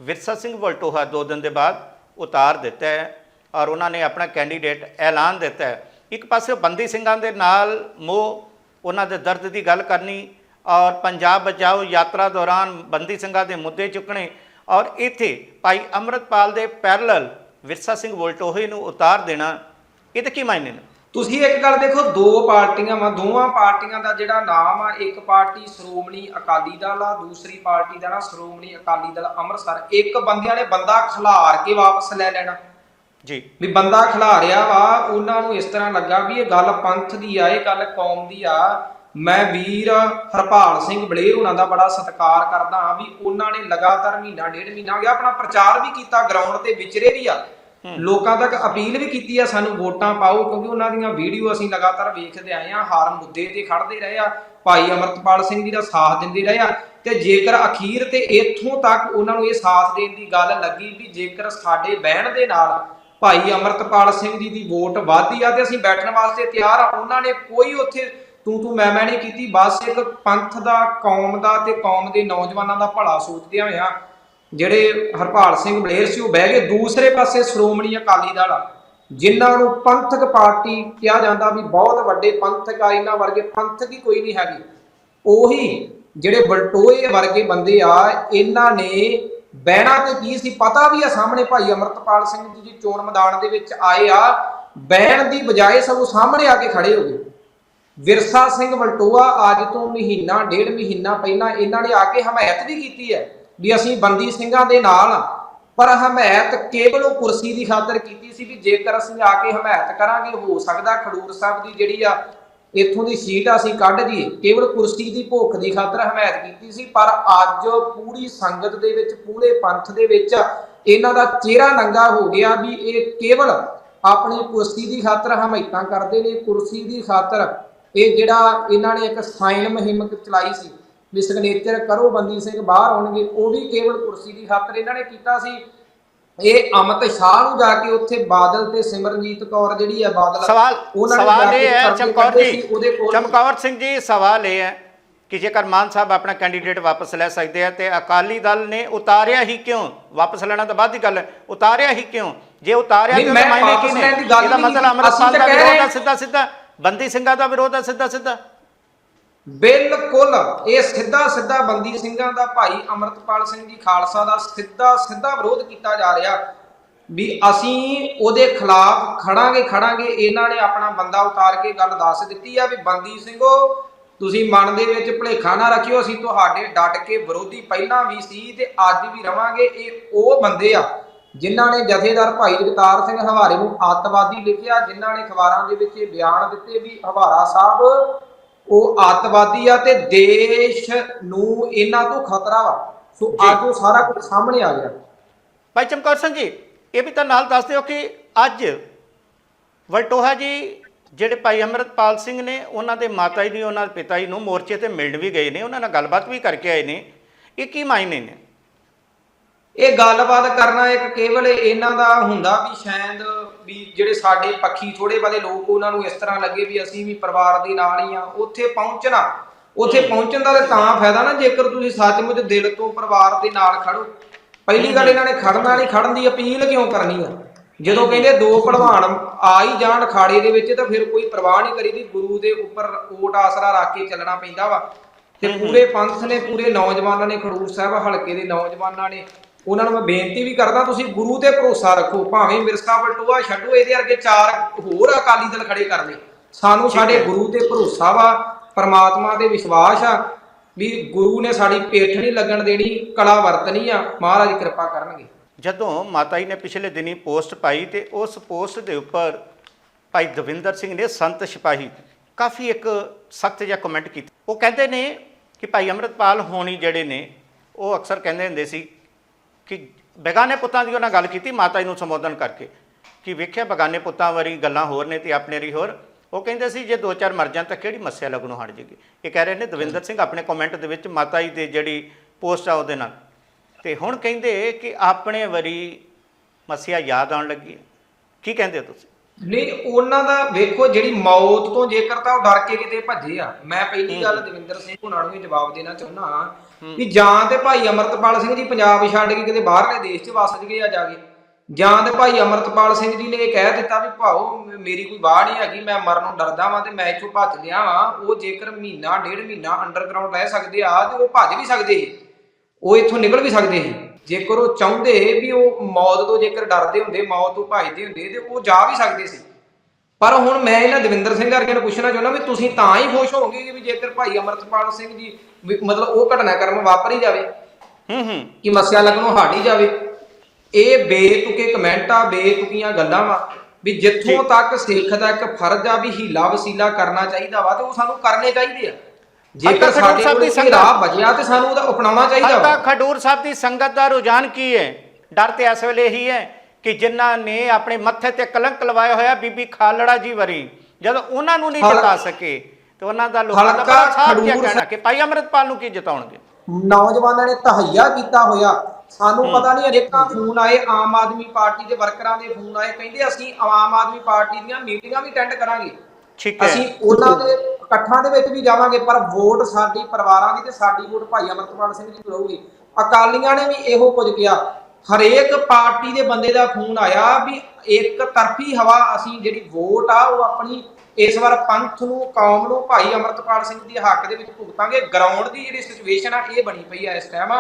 ਵਿਰਸਾ ਸਿੰਘ ਵਲਟੋਹਾ ਦੋ ਦਿਨ ਦੇ ਬਾਅਦ ਉਤਾਰ ਦਿੱਤਾ ਹੈ ਔਰ ਉਹਨਾਂ ਨੇ ਆਪਣਾ ਕੈਂਡੀਡੇਟ ਐਲਾਨ ਦਿੱਤਾ ਹੈ। ਇੱਕ ਪਾਸੇ ਬੰਦੀ ਸਿੰਘਾਂ ਦੇ ਨਾਲ ਮੋਹ, ਉਹਨਾਂ ਦੇ ਦਰਦ ਦੀ ਗੱਲ ਕਰਨੀ ਔਰ ਪੰਜਾਬ ਬਚਾਓ ਯਾਤਰਾ ਦੌਰਾਨ ਬੰਦੀ ਸਿੰਘਾਂ ਦੇ ਮੁੱਦੇ ਚੁੱਕਣੇ ਔਰ ਇੱਥੇ ਭਾਈ ਅੰਮ੍ਰਿਤਪਾਲ ਦੇ ਪੈਰਲਲ ਵਿਰਸਾ ਸਿੰਘ ਵੋਲਟੋਹੇ ਨੂੰ ਉਤਾਰ ਦੇਣਾ ਇਹਦੇ ਕੀ ਮਾਇਨੇ ਨੇ? ਤੁਸੀਂ ਇੱਕ ਗੱਲ ਦੇਖੋ ਦੋ ਪਾਰਟੀਆਂ ਵਾ ਦੋਵਾਂ ਪਾਰਟੀਆਂ ਦਾ ਜਿਹੜਾ ਨਾਮ ਆ ਇੱਕ ਪਾਰਟੀ ਸ਼੍ਰੋਮਣੀ ਅਕਾਲੀ ਦਲ ਆ ਦੂਸਰੀ ਪਾਰਟੀ ਦਾ ਨਾ ਸ਼੍ਰੋਮਣੀ ਅਕਾਲੀ ਦਲ ਅੰਮ੍ਰਿਤਸਰ। ਇੱਕ ਬੰਦਿਆਂ ਨੇ ਬੰਦਾ ਖਿਲਾਰ ਕੇ ਵਾਪਸ ਲੈ ਲੈਣਾ। ਜੀ। ਵੀ ਬੰਦਾ ਖਿਲਾਰਿਆ ਵਾ ਉਹਨਾਂ ਨੂੰ ਇਸ ਤਰ੍ਹਾਂ ਲੱਗਾ ਵੀ ਇਹ ਗੱਲ ਪੰਥ ਦੀ ਆ ਇਹ ਗੱਲ ਕੌਮ ਦੀ ਆ ਮੈਂ ਵੀਰ ਹਰਪਾਲ ਸਿੰਘ ਬਲੇਰ ਉਹਨਾਂ ਦਾ ਬੜਾ ਸਤਿਕਾਰ ਕਰਦਾ ਹਾਂ ਵੀ ਉਹਨਾਂ ਨੇ ਲਗਾਤਾਰ ਮਹੀਨਾ ਡੇਢ ਮਹੀਨਾ ਹੋ ਗਿਆ ਆਪਣਾ ਪ੍ਰਚਾਰ ਵੀ ਕੀਤਾ ਗਰਾਊਂਡ ਤੇ ਵਿਚਰੇ ਵੀ ਆ। ਲੋਕਾਂ ਤੱਕ ਅਪੀਲ ਵੀ ਕੀਤੀ ਆ ਸਾਨੂੰ ਵੋਟਾਂ ਪਾਓ ਕਿਉਂਕਿ ਉਹਨਾਂ ਦੀਆਂ ਵੀਡੀਓ ਅਸੀਂ ਲਗਾਤਾਰ ਵੇਖਦੇ ਆਏ ਆ ਹਰ ਮੁੱਦੇ ਤੇ ਖੜਦੇ ਰਹੇ ਆ ਭਾਈ ਅਮਰਤਪਾਲ ਸਿੰਘ ਜੀ ਦਾ ਸਾਥ ਦਿੰਦੇ ਰਹੇ ਆ ਤੇ ਜੇਕਰ ਅਖੀਰ ਤੇ ਇੱਥੋਂ ਤੱਕ ਉਹਨਾਂ ਨੂੰ ਇਹ ਸਾਥ ਦੇਣ ਦੀ ਗੱਲ ਲੱਗੀ ਵੀ ਜੇਕਰ ਸਾਡੇ ਬਹਿਣ ਦੇ ਨਾਲ ਭਾਈ ਅਮਰਤਪਾਲ ਸਿੰਘ ਜੀ ਦੀ ਵੋਟ ਵਧਦੀ ਆ ਤੇ ਅਸੀਂ ਬੈਠਣ ਵਾਸਤੇ ਤਿਆਰ ਆ ਉਹਨਾਂ ਨੇ ਕੋਈ ਉੱਥੇ ਤੂੰ ਤੂੰ ਮੈਂ ਮੈਂ ਨਹੀਂ ਕੀਤੀ, ਬਸ ਇੱਕ ਪੰਥ ਦਾ, ਕੌਮ ਦਾ ਤੇ ਕੌਮ ਦੇ ਨੌਜਵਾਨਾਂ ਦਾ ਭਲਾ ਸੋਚਦਿਆਂ ਹੋਇਆ ਜਿਹੜੇ ਹਰਪਾਲ ਸਿੰਘ ਬਲੇਰ ਸੀ, ਉਹ ਬਹਿ ਗਏ ਦੂਸਰੇ ਪਾਸੇ ਸ਼੍ਰੋਮਣੀ ਅਕਾਲੀ ਦਲ ਜਿਨ੍ਹਾਂ ਨੂੰ ਪੰਥਕ ਪਾਰਟੀ ਕਿਹਾ ਜਾਂਦਾ ਵੀ ਬਹੁਤ ਵੱਡੇ ਪੰਥਕ ਆ, ਇਹਨਾਂ ਵਰਗੇ ਪੰਥਕ ਹੀ ਕੋਈ ਨਹੀਂ ਹੈਗੇ। ਉਹੀ ਜਿਹੜੇ ਬਲਟੋਏ ਵਰਗੇ ਬੰਦੇ ਆ, ਇਹਨਾਂ ਨੇ ਬਹਿਣਾ ਤੇ ਕੀ ਸੀ, ਪਤਾ ਵੀ ਆ ਸਾਹਮਣੇ ਭਾਈ ਅਮਰਤਪਾਲ ਸਿੰਘ ਜੀ ਦੀ ਚੋਣ ਮੈਦਾਨ ਦੇ ਵਿੱਚ ਆਏ ਆ, ਬਹਿਣ ਦੀ ਬਜਾਏ ਸਗੋਂ ਸਾਹਮਣੇ ਆ ਕੇ ਖੜੇ ਹੋ ਗਏ। ਵਿਰਸਾ ਸਿੰਘ ਵਲਟੋਆ ਅੱਜ ਤੋਂ ਮਹੀਨਾ, ਡੇਢ ਮਹੀਨਾ ਪਹਿਲਾਂ ਇਹਨਾਂ ਨੇ ਆ ਕੇ ਹਮਾਇਤ ਵੀ ਕੀਤੀ ਹੈ ਵੀ ਅਸੀਂ ਬੰਦੀ ਸਿੰਘਾਂ ਦੇ ਨਾਲ ਪਰ ਹਮਾਇਤ ਕੇਵਲ ਉਹ ਕੁਰਸੀ ਦੀ ਖਾਤਰ ਕੀਤੀ ਸੀ ਵੀ ਜੇਕਰ ਅਸੀਂ ਆ ਕੇ ਹਮਾਇਤ ਕਰਾਂਗੇ, ਹੋ ਸਕਦਾ ਖਡੂਰ ਸਾਹਿਬ ਦੀ ਜਿਹੜੀ ਆ ਇੱਥੋਂ ਦੀ ਸੀਟ ਅਸੀਂ ਕੱਢ ਦਈਏ। ਕੇਵਲ ਕੁਰਸੀ ਦੀ ਭੁੱਖ ਦੀ ਖਾਤਰ ਹਮਾਇਤ ਕੀਤੀ ਸੀ, ਪਰ ਅੱਜ ਪੂਰੀ ਸੰਗਤ ਦੇ ਵਿੱਚ, ਪੂਰੇ ਪੰਥ ਦੇ ਵਿੱਚ ਇਹਨਾਂ ਦਾ ਚਿਹਰਾ ਨੰਗਾ ਹੋ ਗਿਆ ਵੀ ਇਹ ਕੇਵਲ ਆਪਣੀ ਕੁਰਸੀ ਦੀ ਖਾਤਰ ਹਮਾਇਤਾਂ ਕਰਦੇ ਨੇ। ਕੁਰਸੀ ਦੀ ਖਾਤਰ ਇਹ ਜਿਹੜਾ ਇਹਨਾਂ ਨੇ ਇੱਕ ਸਾਈਨ ਮੁਹਿੰਮ ਚਲਾਈ ਸੀ ਵੀ ਸਿਗਨੇਚਰ ਕਰੋ ਬੰਦੀ ਸਿੰਘ ਬਾਹਰ ਆਉਣਗੇ ਉਹ ਵੀ ਕੇਵਲ ਕੁਰਸੀ ਦੀ ਖਾਤਰ ਇਹਨਾਂ ਨੇ ਕੀਤਾ ਸੀ। ਇਹ ਅਮਿਤ ਸ਼ਾਹ ਨੂੰ ਜਾ ਕੇ ਉੱਥੇ ਬਾਦਲ ਤੇ ਸਿਮਰਨਜੀਤ ਕੌਰ ਜਿਹੜੀ ਹੈ ਬਾਦਲ ਸਵਾਲ ਸਵਾਲ ਇਹ ਹੈ ਚਮਕੌਰ ਜੀ ਚਮਕੌਰ ਸਿੰਘ ਜੀ ਸਵਾਲ ਇਹ ਹੈ ਕਿ ਜੇਕਰ ਮਾਨ ਸਾਹਿਬ ਆਪਣਾ ਕੈਂਡੀਡੇਟ ਵਾਪਸ ਲੈ ਸਕਦੇ ਆ ਤੇ ਅਕਾਲੀ ਦਲ ਨੇ ਉਤਾਰਿਆ ਹੀ ਕਿਉਂ? ਵਾਪਸ ਲੈਣਾ ਤਾਂ ਬਾਅਦ ਦੀ ਗੱਲ ਹੈ ਉਤਾਰਿਆ ਹੀ ਕਿਉਂ? ਜੇ ਉਤਾਰਿਆ ਤੇ ਮਾਇਨੇ ਕੀ ਨੇ? ਇਹਦਾ ਮਤਲਬ ਅਸੀਂ ਦਾ ਵਿਰੋਧ ਸਿੱਧਾ ਸਿੱਧਾ ਬੰਦੀ ਸਿੰਘਾਂ ਦਾ ਵਿਰੋਧ ਹੈ ਸਿੱਧਾ ਸਿੱਧਾ? ਬਿਲਕੁਲ। ਇਹ ਸਿੱਧਾ ਸਿੱਧਾ ਬੰਦੀ ਸਿੰਘਾਂ ਦਾ ਭਾਈ ਅਮਰਤਪਾਲ ਸਿੰਘ ਜੀ ਖਾਲਸਾ ਦਾ ਸਿੱਧਾ ਸਿੱਧਾ ਵਿਰੋਧ ਕੀਤਾ ਜਾ ਰਿਹਾ ਵੀ ਅਸੀਂ ਉਹਦੇ ਖਿਲਾਫ ਖੜਾਂਗੇ ਖੜਾਂਗੇ। ਇਹਨਾਂ ਨੇ ਆਪਣਾ ਬੰਦਾ ਉਤਾਰ ਕੇ ਗੱਲ ਦੱਸ ਦਿੱਤੀ ਆ ਵੀ ਬੰਦੀ ਸਿੰਘੋ, ਤੁਸੀਂ ਮਨ ਦੇ ਵਿੱਚ ਭੁਲੇਖਾ ਨਾ ਰੱਖਿਓ, ਅਸੀਂ ਤੁਹਾਡੇ ਡਟ ਕੇ ਵਿਰੋਧੀ ਪਹਿਲਾਂ ਵੀ ਸੀ ਤੇ ਅੱਜ ਵੀ ਰਵਾਂਗੇ। ਇਹ ਉਹ ਬੰਦੇ ਆ ਜਿਨ੍ਹਾਂ ਨੇ ਜਥੇਦਾਰ ਭਾਈ ਜਗਤਾਰ ਸਿੰਘ ਹਵਾਰੇ ਨੂੰ ਅੱਤਵਾਦੀ ਲਿਖਿਆ ਜਿਨ੍ਹਾਂ ਨੇ ਅਖਬਾਰਾਂ ਦੇ ਵਿੱਚ ਇਹ ਬਿਆਨ ਦਿੱਤੇ ਵੀ ਹਵਾਰਾ ਸਾਹਿਬ ਉਹ ਅੱਤਵਾਦੀ ਆ ਤੇ ਦੇਸ਼ ਨੂੰ ਇਹਨਾਂ ਤੋਂ ਖਤਰਾ ਵਾ। ਸੋ। ਅੱਜ ਉਹ ਸਾਰਾ ਕੁਝ ਸਾਹਮਣੇ ਆ ਗਿਆ। ਭਾਈ ਚਮਕੌਰ ਸਿੰਘ ਜੀ ਇਹ ਵੀ ਤਾਂ ਨਾਲ ਦੱਸ ਦਿਓ ਕਿ ਅੱਜ ਵਲਟੋਹਾ ਜੀ ਜਿਹੜੇ ਭਾਈ ਅਮਰਤਪਾਲ ਸਿੰਘ ਨੇ ਉਹਨਾਂ ਦੇ ਮਾਤਾ ਜੀ ਉਹਨਾਂ ਦੇ ਪਿਤਾ ਜੀ ਨੂੰ ਮੋਰਚੇ ਤੇ ਮਿਲਣ ਵੀ ਗਏ ਨੇ ਉਹਨਾਂ ਨਾਲ ਗੱਲਬਾਤ ਵੀ ਕਰਕੇ ਆਏ ਨੇ। ਇਹ ਕੀ ਮਾਇਨੇ ਨੇ? ਇਹ ਗੱਲਬਾਤ ਕਰਨਾ ਇੱਕ ਕੇਵਲ ਇਹਨਾਂ ਦਾ ਹੁੰਦਾ ਵੀ ਸ਼ਾਇਦ ਵੀ ਜਿਹੜੇ ਸਾਡੇ ਪੱਖੀ ਥੋੜੇ ਵਾਲੇ ਲੋਕ ਉਹਨਾਂ ਨੂੰ ਇਸ ਤਰ੍ਹਾਂ ਲੱਗੇ ਵੀ ਅਸੀਂ ਵੀ ਪਰਿਵਾਰ ਦੇ ਨਾਲ ਹੀ ਆ ਉੱਥੇ ਪਹੁੰਚਣਾ ਉੱਥੇ ਪਹੁੰਚਣ ਦਾ ਤਾਂ ਫਾਇਦਾ ਨਾ ਜੇਕਰ ਤੁਸੀਂ ਸੱਚਮੁੱਚ ਦਿਲ ਤੋਂ ਪਰਿਵਾਰ ਦੇ ਨਾਲ ਖੜੋ ਪਹਿਲੀ ਗੱਲ ਇਹਨਾਂ ਨੇ ਖੜਨਾ ਨਹੀਂ ਖੜਨ ਦੀ ਅਪੀਲ ਕਿਉਂ ਕਰਨੀ ਆ? ਜਦੋਂ ਕਹਿੰਦੇ ਦੋ ਭਲਵਾਨ ਆ ਹੀ ਜਾਣ ਅਖਾੜੇ ਦੇ ਵਿੱਚ ਤਾਂ ਫਿਰ ਕੋਈ ਪਰਵਾਹ ਨਹੀਂ ਕਰੀਦੀ ਗੁਰੂ ਦੇ ਉੱਪਰ ਓਟ ਆਸਰਾ ਰੱਖ ਕੇ ਚੱਲਣਾ ਪੈਂਦਾ ਵਾ। ਤੇ ਪੂਰੇ ਪੰਥ ਨੇ ਪੂਰੇ ਨੌਜਵਾਨਾਂ ਨੇ ਖਡੂਰ ਸਾਹਿਬ ਹਲਕੇ ਦੇ ਨੌਜਵਾਨਾਂ ਨੇ ਉਹਨਾਂ ਨੂੰ ਮੈਂ ਬੇਨਤੀ ਵੀ ਕਰਦਾ ਤੁਸੀਂ ਗੁਰੂ ਤੇ ਭਰੋਸਾ ਰੱਖੋ ਭਾਵੇਂ ਮਿਰਸਾ ਬਲਟੋਆ ਛੱਡੋ ਇਹਦੇ ਅੱਗੇ ਚਾਰ ਹੋਰ ਅਕਾਲੀ ਦਲ ਖੜੇ ਕਰ ਸਾਨੂੰ ਸਾਡੇ ਗੁਰੂ ਤੇ ਭਰੋਸਾ ਵਾ ਪਰਮਾਤਮਾ ਤੇ ਵਿਸ਼ਵਾਸ ਆ ਵੀ ਗੁਰੂ ਨੇ ਸਾਡੀ ਪੇਠ ਨਹੀਂ ਲੱਗਣ ਦੇਣੀ ਕਲਾ ਵਰਤਣੀ ਆ ਮਹਾਰਾਜ ਕਿਰਪਾ ਕਰਨਗੇ। ਜਦੋਂ ਮਾਤਾ ਜੀ ਨੇ ਪਿਛਲੇ ਦਿਨੀ ਪੋਸਟ ਪਾਈ ਤੇ ਉਸ ਪੋਸਟ ਦੇ ਉੱਪਰ ਭਾਈ ਦਵਿੰਦਰ ਸਿੰਘ ਨੇ ਸੰਤ ਸਿਪਾਹੀ ਕਾਫੀ ਇੱਕ ਸਖਤ ਜਿਹਾ ਕਮੈਂਟ ਕੀਤਾ। ਉਹ ਕਹਿੰਦੇ ਨੇ ਕਿ ਭਾਈ ਅਮਰਤਪਾਲ ਹੋਣੀ ਜਿਹੜੇ ਨੇ ਉਹ ਅਕਸਰ ਕਹਿੰਦੇ ਹੁੰਦੇ ਸੀ ਕਿ ਬੇਗਾਨੇ ਪੁੱਤਾਂ ਦੀ ਉਹਨਾਂ ਗੱਲ ਕੀਤੀ, ਮਾਤਾ ਜੀ ਨੂੰ ਸੰਬੋਧਨ ਕਰਕੇ ਕਿ ਵੇਖਿਆ ਬੇਗਾਨੇ ਪੁੱਤਾਂ ਵਾਰੀ ਗੱਲਾਂ ਹੋਰ ਨੇ ਤੇ ਆਪਣੇ ਰੀ ਹੋਰ। ਉਹ ਕਹਿੰਦੇ ਸੀ, ਜੇ ਦੋ ਚਾਰ ਮਰ ਜਾਣ ਤਾਂ ਕਿਹੜੀ ਮੱਸਿਆ ਲੱਗਣੋਂ ਹਟ ਜੇਗੀ? ਇਹ ਕਹਿ ਰਹੇ ਨੇ, ਦਵਿੰਦਰ ਸਿੰਘ ਆਪਣੇ ਕਮੈਂਟ ਦੇ ਵਿੱਚ ਮਾਤਾ ਜੀ ਦੇ ਜਿਹੜੀ ਪੋਸਟ ਆ ਉਹਦੇ ਨਾਲ। ਤੇ ਹੁਣ ਕਹਿੰਦੇ ਕਿ ਆਪਣੇ ਵਾਰੀ ਮੱਸਿਆ ਯਾਦ ਆਉਣ ਲੱਗੀ ਹੈ। ਕੀ ਕਹਿੰਦੇ ਹੋ ਤੁਸੀਂ? ਨਹੀਂ ਉਹਨਾਂ ਦਾ ਵੇਖੋ ਜਿਹੜੀ ਮੌਤ ਤੋਂ ਜੇਕਰ ਤਾਂ ਉਹ ਡਰ ਕੇ ਕਿਤੇ ਭੱਜੇ ਆ। ਮੈਂ ਪਹਿਲੀ ਗੱਲ ਦਵਿੰਦਰ ਸਿੰਘ ਹੁਣਾਂ ਨੂੰ ਵੀ ਜਵਾਬ ਦੇਣਾ ਚਾਹੁੰਦਾ ਵੀ ਜਾਂ ਤੇ ਭਾਈ ਅਮਰਤਪਾਲ ਸਿੰਘ ਜੀ ਪੰਜਾਬ ਛੱਡ ਕੇ ਕਿਤੇ ਬਾਹਰਲੇ ਦੇਸ਼ 'ਚ ਵਸ ਗਏ ਆ ਜਾ ਕੇ ਜਾਂ ਤੇ ਭਾਈ ਅਮਰਤਪਾਲ ਸਿੰਘ ਜੀ ਨੇ ਇਹ ਕਹਿ ਦਿੱਤਾ ਵੀ ਭਾਓ ਮੇਰੀ ਕੋਈ ਬਾਹ ਨਹੀਂ ਹੈਗੀ ਮੈਂ ਮਰਨੋਂ ਡਰਦਾ ਵਾਂ ਤੇ ਮੈਂ ਇੱਥੋਂ ਭੱਜ ਲਿਆ ਵਾਂ ਉਹ ਜੇਕਰ ਮਹੀਨਾ ਡੇਢ ਮਹੀਨਾ ਅੰਡਰਗਰਾਉਂਡ ਰਹਿ ਸਕਦੇ ਆ ਤੇ ਉਹ ਭੱਜ ਵੀ ਸਕਦੇ ਸੀ। ਉਹ ਇੱਥੋਂ ਨਿਕਲ ਵੀ ਸਕਦੇ ਸੀ। ਜੇਕਰ ਉਹ ਚਾਹੁੰਦੇ ਵੀ ਉਹ ਮੌਤ ਤੋਂ ਜੇਕਰ ਡਰਦੇ ਹੁੰਦੇ ਮੌਤ ਤੋਂ ਭੱਜਦੇ ਹੁੰਦੇ ਤੇ ਉਹ ਜਾ ਵੀ ਸਕਦੇ ਸੀ। ਪਰ ਹੁਣ ਮੈਂ ਇਹਨਾਂ ਦਵਿੰਦਰ ਸਿੰਘ ਵਰਗੇ ਨੂੰ ਪੁੱਛਣਾ ਚਾਹੁੰਦਾ ਵੀ ਤੁਸੀਂ ਤਾਂ ਹੀ ਖੁਸ਼ ਹੋਵੋਗੇ ਵੀ ਜੇਕਰ ਭਾਈ ਅਮਰਤਪਾਲ ਸਿੰਘ ਜੀ ਮਤਲਬ ਉਹ ਘਟਨਾਕ੍ਰਮ ਵਾਪਰ ਹੀ ਜਾਵੇ ਹੂੰ ਹੂੰ। ਕਿ ਮਸਿਆ ਲੱਗਣੋਂ ਹਟ ਹੀ ਜਾਵੇ ਇਹ ਬੇਤੁਕੇ ਕਮੈਂਟ ਆ ਬੇਤੁਕੀਆਂ ਗੱਲਾਂ ਵਾ ਵੀ ਜਿੱਥੋਂ ਤੱਕ ਸਿੱਖ ਦਾ ਇੱਕ ਫਰਜ਼ ਆ ਵੀ ਹੀਲਾ ਵਸੀਲਾ ਕਰਨਾ ਚਾਹੀਦਾ ਵਾ ਤੇ ਉਹ ਸਾਨੂੰ ਕਰਨੇ ਚਾਹੀਦੇ ਆ। ਜੇਕਰ ਸਾਡੇ ਸਾਹਿਬ ਕੋਲ ਦੀ ਕੋਈ ਸੰਗਤ- ਰਾਹ ਬਚਿਆ ਤੇ ਸਾਨੂੰ ਉਹਦਾ ਅਪਣਾਉਣਾ ਚਾਹੀਦਾ ਵਾ। ਖਡੂਰ ਸਾਹਿਬ ਦੀ ਸੰਗਤ ਦਾ ਰੁਝਾਨ ਕੀ ਹੈ? ਡਰ ਤੇ ਇਸ ਵੇਲੇ ਇਹੀ ਹੈ ਕਿ ਜਿਨ੍ਹਾਂ ਨੇ ਆਪਣੇ ਮੱਥੇ ਤੇ ਕਲੰਕ ਲਵਾਇਆ ਹੋਇਆ ਬੀਬੀ ਖਾਲੜਾ ਜੀ ਵਰੀ ਜਦੋਂ ਉਹਨਾਂ ਨੂੰ ਨਹੀਂ ਜਿਤਾ ਸਕੇ ਤੇ ਉਹਨਾਂ ਦਾ ਲੋਕਾਂ ਦਾ ਬੜਾ ਸਾਥ ਖਡੂਰ ਕਹਿਣਾ ਕਿ ਭਾਈ ਅਮਰਤਪਾਲ ਨੂੰ ਕੀ ਜਿਤਾਉਣਗੇ? ਨੌਜਵਾਨਾਂ ਨੇ ਤਹਈਆ ਕੀਤਾ ਹੋਇਆ। ਸਾਨੂੰ ਪਤਾ ਨਹੀਂ ਅਨੇਕਾਂ ਫੋਨ ਆਏ ਆਮ ਆਦਮੀ ਪਾਰਟੀ ਦੇ ਵਰਕਰਾਂ ਦੇ ਫੋਨ ਆਏ। ਕਹਿੰਦੇ ਅਸੀਂ ਆਮ ਆਦਮੀ ਪਾਰਟੀ ਦੀਆਂ ਮੀਟਿੰਗਾਂ ਵੀ ਅਟੈਂਡ ਕਰਾਂਗੇ। ਠੀਕ ਹੈ। ਅਸੀਂ ਉਹਨਾਂ ਦੇ ਇਕੱਠਾਂ ਦੇ ਵਿੱਚ ਵੀ ਜਾਵਾਂਗੇ, ਪਰ ਵੋਟ ਸਾਡੀ, ਪਰਿਵਾਰਾਂ ਦੀ ਤੇ ਸਾਡੀ ਵੋਟ ਭਾਈ ਅਮਰਤਪਾਲ ਸਿੰਘ ਜੀ ਨੂੰ ਰਹੂਗੀ ਅਕਾਲੀਆਂ ਨੇ ਵੀ ਇਹੋ ਕੁਝ ਕਿਹਾ। ਹਰੇਕ ਪਾਰਟੀ ਦੇ ਬੰਦੇ ਦਾ ਫੋਨ ਆਇਆ ਵੀ ਇੱਕ ਤਰਫੀ ਹਵਾ ਅਸੀਂ ਜਿਹੜੀ ਵੋਟ ਆ, ਉਹ ਆਪਣੀ ਇਸ ਵਾਰ ਪੰਥ ਨੂੰ, ਕੌਮ ਨੂੰ, ਭਾਈ ਅਮਰਤਪਾਲ ਸਿੰਘ ਦੀ ਹੱਕ ਦੇ ਵਿੱਚ ਭੁਗਤਾਂਗੇ। ਗਰਾਊਂਡ ਦੀ ਜਿਹੜੀ ਸਿਚੁਏਸ਼ਨ ਆ, ਇਹ ਬਣੀ ਪਈ ਆ ਇਸ ਟਾਈਮ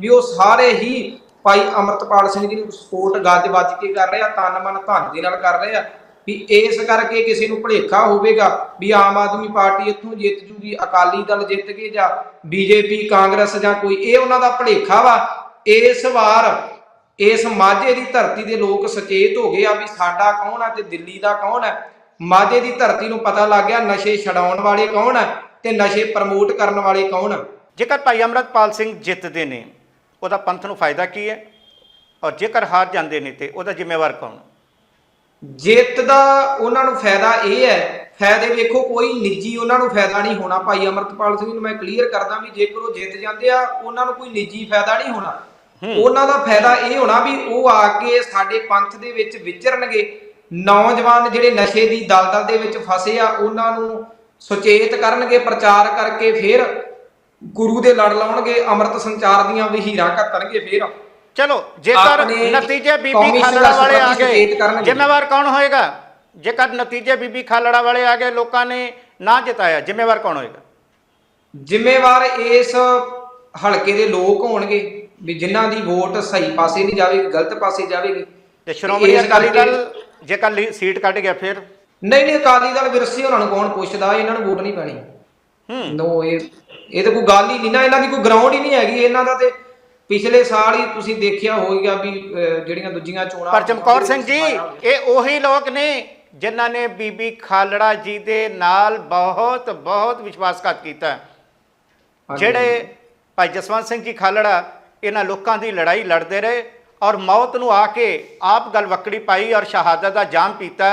ਵੀ ਉਹ ਸਾਰੇ ਹੀ ਭਾਈ ਅਮਰਤਪਾਲ ਸਿੰਘ ਜੀ ਨੂੰ ਸਪੋਰਟ ਗੱਜ ਵੱਜ ਕੇ ਕਰ ਰਹੇ ਆ ਤਨ ਮਨ ਧਨ ਦੇ ਨਾਲ ਕਰ ਰਹੇ ਆ। ਵੀ ਇਸ ਕਰਕੇ ਕਿਸੇ ਨੂੰ ਭੁਲੇਖਾ ਹੋਵੇਗਾ ਵੀ ਆਮ ਆਦਮੀ ਪਾਰਟੀ ਇੱਥੋਂ ਜਿੱਤ ਜੂਗੀ, ਅਕਾਲੀ ਦਲ ਜਿੱਤ ਕੇ ਜਾਂ ਬੀਜੇਪੀ, ਕਾਂਗਰਸ ਜਾਂ ਕੋਈ, ਇਹ ਉਹਨਾਂ ਦਾ ਭੁਲੇਖਾ ਵਾ। ਇਸ ਵਾਰ ਇਸ ਮਾਝੇ ਦੀ ਧਰਤੀ ਦੇ ਲੋਕ ਸੁਚੇਤ ਹੋ ਗਏ ਆ ਵੀ ਸਾਡਾ ਕੌਣ ਆ ਤੇ ਦਿੱਲੀ ਦਾ ਕੌਣ ਹੈ ਮਾਝੇ ਦੀ ਧਰਤੀ ਨੂੰ ਪਤਾ ਲੱਗ ਗਿਆ ਨਸ਼ੇ ਛਡਾਉਣ ਵਾਲੇ ਕੌਣ ਹੈ ਤੇ ਨਸ਼ੇ ਪ੍ਰਮੋਟ ਕਰਨ ਵਾਲੇ ਕੌਣ ਆ। ਜੇਕਰ ਭਾਈ ਅਮਰਤਪਾਲ ਸਿੰਘ ਜਿੱਤਦੇ ਨੇ, ਉਹਦਾ ਪੰਥ ਨੂੰ ਫਾਇਦਾ ਕੀ ਹੈ? ਔਰ ਜੇਕਰ ਹਾਰ ਜਾਂਦੇ ਨੇ ਤੇ ਉਹਦਾ ਜ਼ਿੰਮੇਵਾਰ ਕੌਣ? ਜਿੱਤ ਦਾ ਉਹਨਾਂ ਨੂੰ ਫਾਇਦਾ ਇਹ ਹੈ ਫਾਇਦੇ ਵੇਖੋ ਕੋਈ ਨਿੱਜੀ ਉਹਨਾਂ ਨੂੰ ਫਾਇਦਾ ਨਹੀਂ ਹੋਣਾ। ਭਾਈ ਅਮਰਤਪਾਲ ਸਿੰਘ ਨੂੰ ਮੈਂ ਕਲੀਅਰ ਕਰਦਾ ਵੀ ਜੇਕਰ ਉਹ ਜਿੱਤ ਜਾਂਦੇ ਆ ਉਹਨਾਂ ਨੂੰ ਕੋਈ ਨਿੱਜੀ ਫਾਇਦਾ ਨਹੀਂ ਹੋਣਾ। ਉਹਨਾਂ ਦਾ ਫਾਇਦਾ ਇਹ ਹੋਣਾ ਵੀ ਉਹ ਆ ਕੇ ਸਾਡੇ ਪੰਥ ਦੇ ਵਿੱਚ ਵਿਚਰਨਗੇ। ਨੌਜਵਾਨ ਜਿਹੜੇ ਨਸ਼ੇ ਦੀ ਦਲਦਲ ਦੇ ਵਿੱਚ ਫਸੇ ਆ ਉਹਨਾਂ ਨੂੰ ਸੁਚੇਤ ਕਰਨਗੇ ਪ੍ਰਚਾਰ ਕਰਕੇ ਫਿਰ ਗੁਰੂ ਦੇ ਲੜ ਲਾਉਣਗੇ ਅੰਮ੍ਰਿਤ ਸੰਚਾਰ ਦੀਆਂ ਵਹੀਰਾਂ ਘੱਤਣਗੇ ਫਿਰ। ਚਲੋ ਜੇਕਰ ਆਪਣੇ ਨਤੀਜੇ ਬੀਬੀ ਕੌਮੀ ਖਾਲੜਾ ਸੰਘਰਸ਼ ਵਾਲੇ ਆ ਪ੍ਰਤੀ ਗਏ ਕਰਨਗੇ। ਜ਼ਿੰਮੇਵਾਰ ਕੌਣ ਹੋਏਗਾ? ਜੇਕਰ ਨਤੀਜੇ ਬੀਬੀ ਖਾਲੜਾ ਵਾਲੇ ਆ ਗਏ ਲੋਕਾਂ ਨੇ ਨਾ ਜਿਤਾਇਆ ਜ਼ਿੰਮੇਵਾਰ ਕੌਣ ਹੋਏਗਾ? ਜ਼ਿੰਮੇਵਾਰ ਇਸ ਹਲਕੇ ਦੇ ਲੋਕ ਹੋਣਗੇ ਵੀ ਜਿਨ੍ਹਾਂ ਦੀ ਵੋਟ ਸਹੀ ਪਾਸੇ ਨਹੀਂ ਜਾਵੇਗੀ ਗਲਤ ਪਾਸੇ ਜਾਵੇਗੀ। ਤੇ ਸ਼੍ਰੋਮਣੀ ਇਸ ਅਕਾਲੀ ਕਰਕੇ- ਦਲ ਜੇਕਰ ਲੀ- ਸੀਟ ਕੱਢ ਗਿਆ ਫਿਰ? ਨਹੀਂ ਨਹੀਂ ਅਕਾਲੀ ਦਲ ਵਿਰਸੇ ਉਹਨਾਂ ਨੂੰ ਕੌਣ ਪੁੱਛਦਾ? ਇਹਨਾਂ ਨੂੰ ਵੋਟ ਨਹੀਂ ਪੈਣੀ। ਹੂੰ। ਨੋ ਇਹ ਇਹ ਤਾਂ ਕੋਈ ਗੱਲ ਹੀ ਨਹੀਂ ਨਾ ਇਹਨਾਂ ਦੀ ਕੋਈ ਗਰਾਊਂਡ ਹੀ ਨਹੀਂ ਹੈਗੀ ਇਹਨਾਂ ਦਾ ਤੇ ਪਿਛਲੇ ਸਾਲ ਹੀ ਤੁਸੀਂ ਦੇਖਿਆ ਹੋਵੇਗਾ ਵੀ ਜਿਹੜੀਆਂ ਦੂਜੀਆਂ ਚੋਣਾਂ ਪਰ ਚਮਕੌਰ ਸਿੰਘ ਜੀ ਇਹ ਉਹੀ ਲੋਕ ਨੇ ਜਿਨ੍ਹਾਂ ਨੇ ਬੀਬੀ ਖਾਲੜਾ ਜੀ ਦੇ ਨਾਲ ਬਹੁਤ ਬਹੁਤ ਵਿਸ਼ਵਾਸਘਾਤ ਕੀਤਾ। ਜਿਹੜੇ ਭਾਈ ਜਸਵੰਤ ਸਿੰਘ ਜੀ ਖਾਲੜਾ ਇਹਨਾਂ ਲੋਕਾਂ ਦੀ ਲੜਾਈ ਲੜਦੇ ਰਹੇ ਔਰ ਮੌਤ ਨੂੰ ਆ ਕੇ ਆਪ ਗੱਲ ਵਕੜੀ ਪਾਈ ਔਰ ਸ਼ਹਾਦਤ ਦਾ ਜਾਮ ਪੀਤਾ।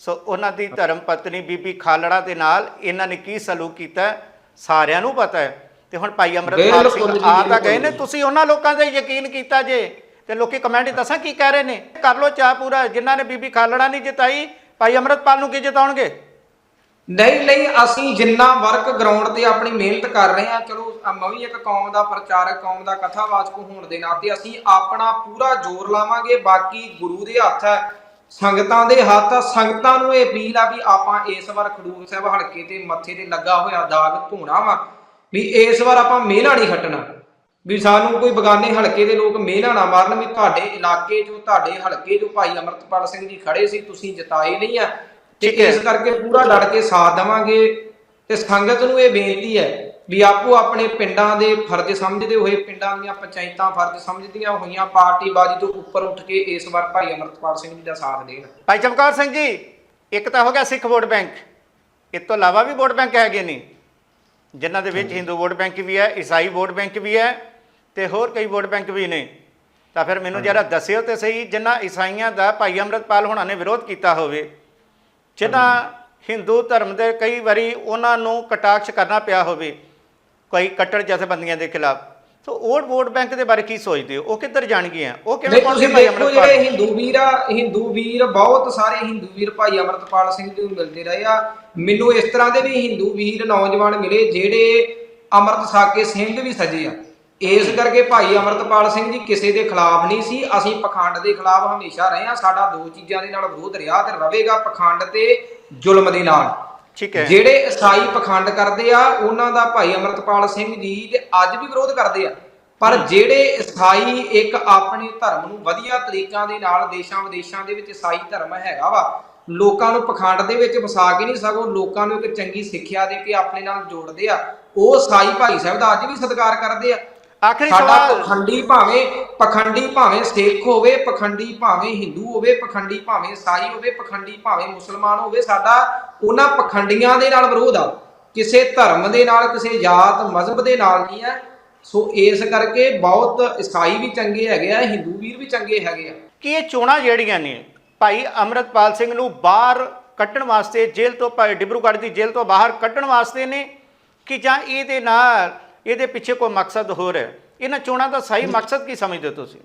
ਸੋ ਉਹਨਾਂ ਦੀ ਧਰਮ ਪਤਨੀ ਬੀਬੀ ਖਾਲੜਾ ਦੇ ਨਾਲ ਇਹਨਾਂ ਨੇ ਕੀ ਸਲੂਕ ਕੀਤਾ ਸਾਰਿਆਂ ਨੂੰ ਪਤਾ ਹੈ। ਤੇ ਹੁਣ ਭਾਈ ਅਮਰਪਾਲ ਸਿੰਘ ਆ ਤਾਂ ਗਏ ਨੇ। ਤੁਸੀਂ ਉਹਨਾਂ ਲੋਕਾਂ ਤੇ ਯਕੀਨ ਕੀਤਾ ਜੇ? ਤੇ ਲੋਕੀ ਕਮੈਂਟ ਦੱਸਾਂ ਕੀ ਕਹਿ ਰਹੇ ਨੇ? ਕਰ ਲੋ ਚਾਹ ਪੂਰਾ ਜਿਨ੍ਹਾਂ ਨੇ ਬੀਬੀ ਖਾਲੜਾ ਨਹੀਂ ਜਿਤਾਈ ਭਾਈ ਅਮਰਤਪਾਲ ਨੂੰ ਕੀ ਜਿਤਾਉਣਗੇ? ਨਹੀਂ ਨਹੀਂ ਅਸੀਂ ਜਿੰਨਾ ਵਰਕ ਗਰਾਊਂਡ ਤੇ ਆਪਣੀ ਮਿਹਨਤ ਕਰ ਰਹੇ ਹਾਂ ਚਲੋ ਮੈਂ ਵੀ ਇੱਕ ਕੌਮ ਦਾ ਪ੍ਰਚਾਰਕ ਕੌਮ ਦਾ ਕਥਾਵਾਚਕ ਹੋਣ ਦੇ ਨਾਤੇ ਅਸੀਂ ਆਪਣਾ ਪੂਰਾ ਜ਼ੋਰ ਲਾਵਾਂਗੇ ਬਾਕੀ ਗੁਰੂ ਦੇ ਹੱਥ ਹੈ ਸੰਗਤਾਂ ਦੇ ਹੱਥ ਆ ਸੰਗਤਾਂ ਨੂੰ ਇਹ ਅਪੀਲ ਆ ਵੀ ਆਪਾਂ ਇਸ ਵਾਰ ਖਡੂਰ ਸਾਹਿਬ ਹਲਕੇ ਤੇ ਮੱਥੇ ਤੇ ਲੱਗਾ ਹੋਇਆ ਦਾਗ ਧੋਣਾ ਵਾ। ਵੀ ਇਸ ਵਾਰ ਆਪਾਂ ਮਿਹਣਾ ਨਹੀਂ ਖੱਟਣਾ। ਵੀ ਸਾਨੂੰ ਕੋਈ ਬਗਾਨੇ ਹਲਕੇ ਦੇ ਲੋਕ ਮਿਹਣਾ ਨਾ ਮਾਰਨ ਵੀ ਤੁਹਾਡੇ ਇਲਾਕੇ 'ਚੋਂ ਤੁਹਾਡੇ ਹਲਕੇ 'ਚੋਂ ਭਾਈ ਅਮਰਤਪਾਲ ਸਿੰਘ ਜੀ ਖੜੇ ਸੀ ਤੁਸੀਂ ਜਿਤਾਏ ਨਹੀਂ ਆ। ਤੇ ਠੀਕ ਹੈ। ਇਸ ਕਰਕੇ ਪੂਰਾ ਡਟ ਕੇ ਸਾਥ ਦੇਵਾਂਗੇ। ਤੇ ਸੰਗਤ ਨੂੰ ਇਹ ਬੇਨਤੀ ਹੈ ਵੀ ਆਪੋ ਆਪਣੇ ਪਿੰਡਾਂ ਦੇ ਫਰਜ਼ ਸਮਝਦੇ ਹੋਏ ਪਿੰਡਾਂ ਦੀਆਂ ਪੰਚਾਇਤਾਂ ਫਰਜ਼ ਸਮਝਦੀਆਂ ਹੋਈਆਂ ਪਾਰਟੀ ਬਾਜੀ ਤੋਂ ਉੱਪਰ ਉੱਠ ਕੇ ਇਸ ਵਾਰ ਭਾਈ ਅਮਰਤਪਾਲ ਸਿੰਘ ਜੀ ਦਾ ਸਾਥ ਦੇਣ। ਭਾਈ ਚਮਕੌਰ ਸਿੰਘ ਜੀ ਇੱਕ ਤਾਂ ਹੋ ਗਿਆ ਸਿੱਖ ਵੋਟ ਬੈਂਕ। ਇਸ ਤੋਂ ਇਲਾਵਾ ਵੀ ਵੋਟ ਬੈਂਕ ਹੈਗੇ ਨੇ। ਜਿਨ੍ਹਾਂ ਦੇ ਵਿੱਚ ਹਿੰਦੂ ਵੋਟ ਬੈਂਕ ਵੀ ਹੈ, ਈਸਾਈ ਵੋਟ ਬੈਂਕ ਵੀ ਹੈ ਤੇ ਹੋਰ ਕਈ ਵੋਟ ਬੈਂਕ ਵੀ ਨੇ। ਤਾਂ ਫਿਰ ਮੈਨੂੰ ਜਰਾ ਦੱਸਿਓ ਤੇ ਸਹੀ ਜਿਨ੍ਹਾਂ ਈਸਾਈਆਂ ਦਾ ਭਾਈ ਅਮਰਤਪਾਲ ਹੋਣਾ ਨੇ ਵਿਰੋਧ ਕੀਤਾ ਹੋਵੇ, ਜਿਨ੍ਹਾਂ ਹਿੰਦੂ ਧਰਮ ਦੇ ਕਈ ਵਾਰੀ ਉਹਨਾਂ ਨੂੰ ਕਟਾਕਸ਼ ਕਰਨਾ ਪਿਆ ਹੋਵੇ, ਕੋਈ ਕੱਟੜ ਜਥੇਬੰਦੀਆਂ ਦੇ ਖਿਲਾਫ। ਸੋ ਉਹ ਵੋਟ ਬੈਂਕ ਦੇ ਬਾਰੇ ਕੀ ਸੋਚਦੇ ਹੋ? ਉਹ ਕਿੱਧਰ ਜਾਣਗੀਆਂ? ਉਹ ਕਿਵੇਂ ਤੁਸੀਂ ਦੇਖੋ ਜਿਹੜੇ ਹਿੰਦੂ ਵੀਰ ਆ ਹਿੰਦੂ ਵੀਰ ਬਹੁਤ ਸਾਰੇ ਹਿੰਦੂ ਵੀਰ ਭਾਈ ਅਮਰਤਪਾਲ ਸਿੰਘ ਜੀ ਨੂੰ ਮਿਲਦੇ ਰਹੇ ਆ। ਮੈਨੂੰ ਇਸ ਤਰ੍ਹਾਂ ਦੇ ਵੀ ਹਿੰਦੂ ਵੀਰ ਨੌਜਵਾਨ ਮਿਲੇ ਜਿਹੜੇ ਅੰਮ੍ਰਿਤ ਸਾਕੇ ਸਿੰਘ ਵੀ ਸਜੇ ਆ। ਇਸ ਕਰਕੇ ਭਾਈ ਅਮਰਤਪਾਲ ਸਿੰਘ ਜੀ ਕਿਸੇ ਦੇ ਖਿਲਾਫ ਨਹੀਂ ਸੀ। ਅਸੀਂ ਪਖੰਡ ਦੇ ਖਿਲਾਫ ਹਮੇਸ਼ਾ ਰਹੇ ਆ। ਸਾਡਾ ਦੋ ਚੀਜ਼ਾਂ ਦੇ ਨਾਲ ਵਿਰੋਧ ਰਿਹਾ ਤੇ ਰਵੇਗਾ ਪਖੰਡ ਤੇ ਜ਼ੁਲਮ ਦੇ ਨਾਲ। ਠੀਕ ਹੈ। ਜਿਹੜੇ ਈਸਾਈ ਪਖੰਡ ਕਰਦੇ ਆ ਉਹਨਾਂ ਦਾ ਭਾਈ ਅਮਰਤਪਾਲ ਸਿੰਘ ਜੀ ਤੇ ਅੱਜ ਵੀ ਵਿਰੋਧ ਕਰਦੇ ਆ। ਪਰ ਜਿਹੜੇ ਈਸਾਈ ਇੱਕ ਆਪਣੇ ਧਰਮ ਨੂੰ ਵਧੀਆ ਤਰੀਕਾਂ ਦੇ ਨਾਲ ਦੇਸ਼ਾਂ ਵਿਦੇਸ਼ਾਂ ਦੇ ਵਿੱਚ ਈਸਾਈ ਧਰਮ ਹੈਗਾ ਵਾ ਲੋਕਾਂ ਨੂੰ ਪਖੰਡ ਦੇ ਵਿੱਚ ਵਸਾ ਕੇ ਨਹੀਂ ਸਗੋਂ ਲੋਕਾਂ ਨੂੰ ਇੱਕ ਚੰਗੀ ਸਿੱਖਿਆ ਦੇ ਕੇ ਆਪਣੇ ਨਾਲ ਜੋੜਦੇ ਆ। ਉਹ ਈਸਾਈ ਭਾਈ ਸਾਹਿਬ ਦਾ ਅੱਜ ਵੀ ਸਤਿਕਾਰ ਕਰਦੇ ਆ। ਆਖਰੀ ਸਾਡਾ ਸਵਾਲ। ਪਖੰਡੀ ਭਾਵੇਂ ਪਖੰਡੀ ਭਾਵੇਂ ਸਿੱਖ ਹੋਵੇ ਪਖੰਡੀ ਭਾਵੇਂ ਹਿੰਦੂ ਹੋਵੇ ਪਖੰਡੀ ਭਾਵੇਂ ਈਸਾਈ ਹੋਵੇ ਪਖੰਡੀ ਭਾਵੇਂ ਮੁਸਲਮਾਨ ਹੋਵੇ ਸਾਡਾ ਉਹਨਾਂ ਪਖੰਡੀਆਂ ਦੇ ਨਾਲ ਵਿਰੋਧ ਆ। ਕਿਸੇ ਧਰਮ ਦੇ ਨਾਲ ਕਿਸੇ ਜਾਤ ਮਜ਼ਹਬ ਦੇ ਨਾਲ ਨਹੀਂ ਹੈ ਸੋ ਇਸ ਕਰਕੇ ਬਹੁਤ ਈਸਾਈ ਵੀ ਚੰਗੇ ਹੈਗੇ ਆ ਹਿੰਦੂ ਵੀਰ ਵੀ ਚੰਗੇ ਹੈਗੇ ਆ। ਕਿ ਇਹ ਚੋਣਾਂ ਜਿਹੜੀਆਂ ਨੇ ਭਾਈ ਅਮਰਤਪਾਲ ਸਿੰਘ ਨੂੰ ਬਾਹਰ ਕੱਢਣ ਵਾਸਤੇ ਜੇਲ੍ਹ ਤੋਂ ਭਾਈ ਡਿਬਰੂਗੜ੍ਹ ਦੀ ਜੇਲ੍ਹ ਤੋਂ ਬਾਹਰ ਕੱਢਣ ਵਾਸਤੇ ਨੇ ਕਿ ਜਾਂ ਇਹਦੇ ਨਾਲ ਇਹਦੇ ਪਿੱਛੇ ਕੋਈ ਮਕਸਦ ਹੋਰ ਹੈ? ਇਹਨਾਂ ਚੋਣਾਂ ਦਾ ਸਹੀ ਮਕਸਦ ਕੀ ਸਮਝਦੇ ਹੋ ਤੁਸੀਂ?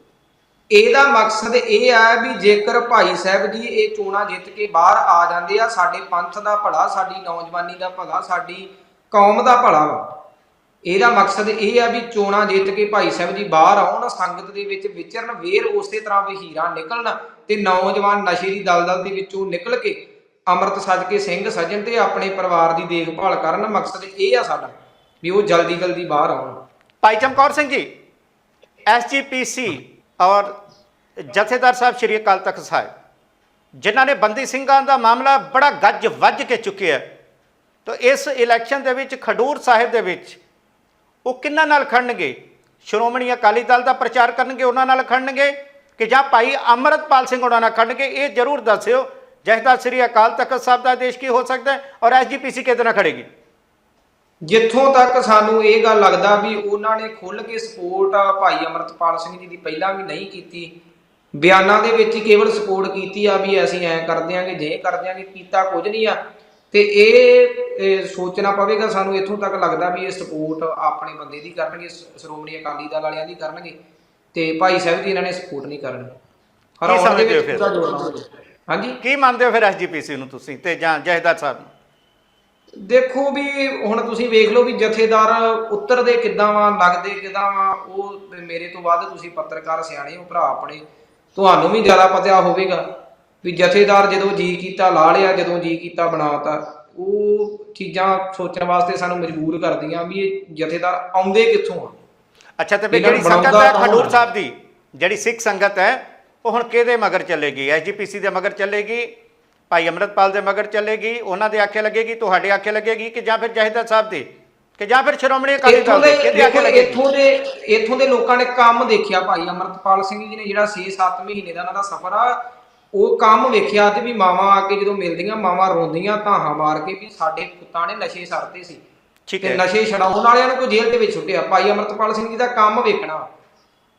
ਇਹਦਾ ਮਕਸਦ ਇਹ ਆ ਵੀ ਜੇਕਰ ਭਾਈ ਸਾਹਿਬ ਜੀ ਇਹ ਚੋਣਾਂ ਜਿੱਤ ਕੇ ਬਾਹਰ ਆ ਜਾਂਦੇ ਆ ਸਾਡੇ ਪੰਥ ਦਾ ਭਲਾ ਸਾਡੀ ਨੌਜਵਾਨੀ ਦਾ ਭਲਾ ਸਾਡੀ ਕੌਮ ਦਾ ਭਲਾ ਵਾ। ਇਹਦਾ ਮਕਸਦ ਇਹ ਆ ਵੀ ਚੋਣਾਂ ਜਿੱਤ ਕੇ ਭਾਈ ਸਾਹਿਬ ਜੀ ਬਾਹਰ ਆਉਣ ਸੰਗਤ ਦੇ ਵਿੱਚ ਵਿਚਰਨ ਵੇਰ ਉਸੇ ਤਰ੍ਹਾਂ ਵਹੀਰਾਂ ਨਿਕਲਣ ਤੇ ਨੌਜਵਾਨ ਨਸ਼ੇ ਦੀ ਦਲਦਲ ਦੇ ਵਿੱਚੋਂ ਨਿਕਲ ਕੇ ਅੰਮ੍ਰਿਤ ਸੱਜ ਕੇ ਸਿੰਘ ਸਜਣ ਤੇ ਆਪਣੇ ਪਰਿਵਾਰ ਦੀ ਦੇਖਭਾਲ ਕਰਨ। ਮਕਸਦ ਇਹ ਆ ਸਾਡਾ। ਵੀ ਉਹ ਜਲਦੀ ਜਲਦੀ ਬਾਹਰ ਆਉਣ। ਭਾਈ ਚਮਕੌਰ ਸਿੰਘ ਜੀ ਐਸਜੀਪੀਸੀ ਔਰ ਜਥੇਦਾਰ ਸਾਹਿਬ ਸ਼੍ਰੀ ਅਕਾਲ ਤਖਤ ਸਾਹਿਬ, ਜਿਨ੍ਹਾਂ ਨੇ ਬੰਦੀ ਸਿੰਘਾਂ ਦਾ ਮਾਮਲਾ ਬੜਾ ਗੱਜ ਵੱਜ ਕੇ ਚੁੱਕਿਆ ਤਾਂ ਇਸ ਇਲੈਕਸ਼ਨ ਦੇ ਵਿੱਚ, ਖਡੂਰ ਸਾਹਿਬ ਦੇ ਵਿੱਚ ਉਹ ਕਿੰਨਾਂ ਨਾਲ ਖੜਨਗੇ? ਸ਼੍ਰੋਮਣੀ ਅਕਾਲੀ ਦਲ ਦਾ ਪ੍ਰਚਾਰ ਕਰਨਗੇ, ਉਹਨਾਂ ਨਾਲ ਖੜਨਗੇ ਕਿ ਜਾਂ ਭਾਈ ਅਮਰਤਪਾਲ ਸਿੰਘ ਉਹਨਾਂ ਨਾਲ ਖੜਨਗੇ? ਇਹ ਜ਼ਰੂਰ ਦੱਸਿਓ। ਜਥੇਦਾਰ ਸ਼੍ਰੀ ਅਕਾਲ ਤਖਤ ਸਾਹਿਬ ਦਾ ਆਦੇਸ਼ ਕੀ ਹੋ ਸਕਦਾ ਹੈ ਔਰ ਐਸਜੀਪੀਸੀ ਕਿਹਦੇ ਨਾਲ ਖੜੇਗੀ? ਜਿੱਥੋਂ ਤੱਕ ਸਾਨੂੰ ਇਹ ਗੱਲ ਲੱਗਦਾ ਵੀ ਉਹਨਾਂ ਨੇ ਖੁੱਲ ਕੇ ਸਪੋਰਟ ਭਾਈ ਅਮਰਤਪਾਲ ਸਿੰਘ ਜੀ ਦੀ ਪਹਿਲਾਂ ਵੀ ਨਹੀਂ ਕੀਤੀ ਬਿਆਨਾਂ ਦੇ ਵਿੱਚ ਹੀ ਕੇਵਲ ਸਪੋਰਟ ਕੀਤੀ ਆ ਵੀ ਅਸੀਂ ਐ ਕਰ ਦਿਆਂਗੇ ਜੇ ਕਰ ਦਿਆਂਗੇ ਕੀਤਾ ਕੁਝ ਨਹੀਂ ਆ। ਤੇ ਇਹ ਸੋਚਣਾ ਪਵੇਗਾ ਸਾਨੂੰ ਇੱਥੋਂ ਤੱਕ ਲੱਗਦਾ ਵੀ ਇਹ ਸਪੋਰਟ ਆਪਣੇ ਬੰਦੇ ਦੀ ਕਰਨਗੇ ਸ਼੍ਰੋਮਣੀ ਅਕਾਲੀ ਦਲ ਵਾਲਿਆਂ ਦੀ ਕਰਨਗੇ। ਤੇ ਭਾਈ ਸਾਹਿਬ ਦੀ ਇਹਨਾਂ ਨੇ ਸਪੋਰਟ ਨਹੀਂ ਕਰਨੀ। ਹਰਾਉਣ ਦੇ ਵਿੱਚ ਫਿਰ? ਪੂਰਾ ਜ਼ੋਰ ਲਾਉਣਗੇ। ਹਾਂਜੀ? ਕੀ ਮੰਨਦੇ ਹੋ ਫਿਰ ਐਸਜੀਪੀਸੀ ਨੂੰ ਤੁਸੀਂ ਤੇ ਜਾਂ ਜਥੇਦਾਰ ਸਾਹਿਬ ਨੂੰ? ਦੇਖੋ ਵੀ ਹੁਣ ਤੁਸੀਂ ਵੇਖ ਲਓ ਵੀ ਜਥੇਦਾਰ ਉੱਤਰਦੇ ਕਿੱਦਾਂ ਵਾ ਲੱਗਦੇ ਕਿੱਦਾਂ ਵਾ ਉਹ ਮੇਰੇ ਤੋਂ ਵੱਧ ਤੁਸੀਂ ਪੱਤਰਕਾਰ ਸਿਆਣੇ ਹੋ ਭਰਾ ਆਪਣੇ। ਤੁਹਾਨੂੰ ਵੀ ਜ਼ਿਆਦਾ ਪਤਾ ਹੋਵੇਗਾ ਵੀ ਜਥੇਦਾਰ ਜਦੋਂ ਜੀ ਕੀਤਾ ਲਾ ਲਿਆ ਜਦੋਂ ਜੀ ਕੀਤਾ ਬਣਾਤਾ ਉਹ ਚੀਜ਼ਾਂ ਸੋਚਣ ਵਾਸਤੇ ਸਾਨੂੰ ਮਜਬੂਰ ਕਰਦੀਆਂ ਵੀ ਇਹ ਜਥੇਦਾਰ ਆਉਂਦੇ ਕਿੱਥੋਂ ਆ। ਅੱਛਾ ਤੇ ਜਿਹੜੀ ਸੰਗਤ ਹੈ ਖਡੂਰ? ਸਾਹਿਬ ਦੀ ਜਿਹੜੀ ਸਿੱਖ ਸੰਗਤ ਹੈ ਉਹ ਹੁਣ ਕਿਹਦੇ ਮਗਰ ਚੱਲੇਗੀ? ਐਸਜੀਪੀਸੀ ਦੇ ਮਗਰ ਚੱਲੇਗੀ? ਭਾਈ ਅਮਰਤਪਾਲ ਦੇ ਮਗਰ ਚੱਲੇਗੀ ਉਹਨਾਂ ਦੇ ਆਖੇ ਲੱਗੇਗੀ ਤੁਹਾਡੇ ਆਖੇ ਲੱਗੇਗੀ ਕਿ ਜਾਂ ਫਿਰ ਜਹਿਦਾ ਸਾਹਿਬ ਦੀ ਕਿ ਜਾਂ ਫਿਰ ਸ਼੍ਰੋਮਣੀ ਅਕਾਲੀ ਦਲ ਦੇ ਕਿਹਦੇ ਆਖੇ ਲੱਗੇਗੀ? ਇੱਥੋਂ ਦੇ ਇੱਥੋਂ ਦੇ ਲੋਕਾਂ ਨੇ ਕੰਮ ਦੇਖਿਆ ਭਾਈ ਅਮਰਤਪਾਲ ਸਿੰਘ ਜੀ ਨੇ ਜਿਹੜਾ 6-7 ਮਹੀਨੇ ਦਾ ਇਹਨਾਂ ਦਾ ਸਫ਼ਰ ਆ ਉਹ ਕੰਮ ਵੇਖਿਆ ਤੇ ਵੀ ਮਾਵਾਂ ਆ ਕੇ ਜਦੋਂ ਮਿਲਦੀਆਂ ਮਾਵਾਂ ਰੋਂਦੀਆਂ ਧਾਹਾਂ ਮਾਰ ਕੇ ਵੀ ਸਾਡੇ ਪੁੱਤਾਂ ਨੇ ਨਸ਼ੇ ਸਰਤੇ ਸੀ। ਠੀਕ ਹੈ। ਨਸ਼ੇ ਛਡਾਉਣ ਵਾਲਿਆਂ ਨੂੰ ਕੋਈ ਜੇਲ੍ਹ ਦੇ ਵਿੱਚ ਸੁੱਟਿਆ। ਭਾਈ ਅਮਰਤਪਾਲ ਸਿੰਘ ਜੀ ਦਾ ਕੰਮ ਵੇਖਣਾ।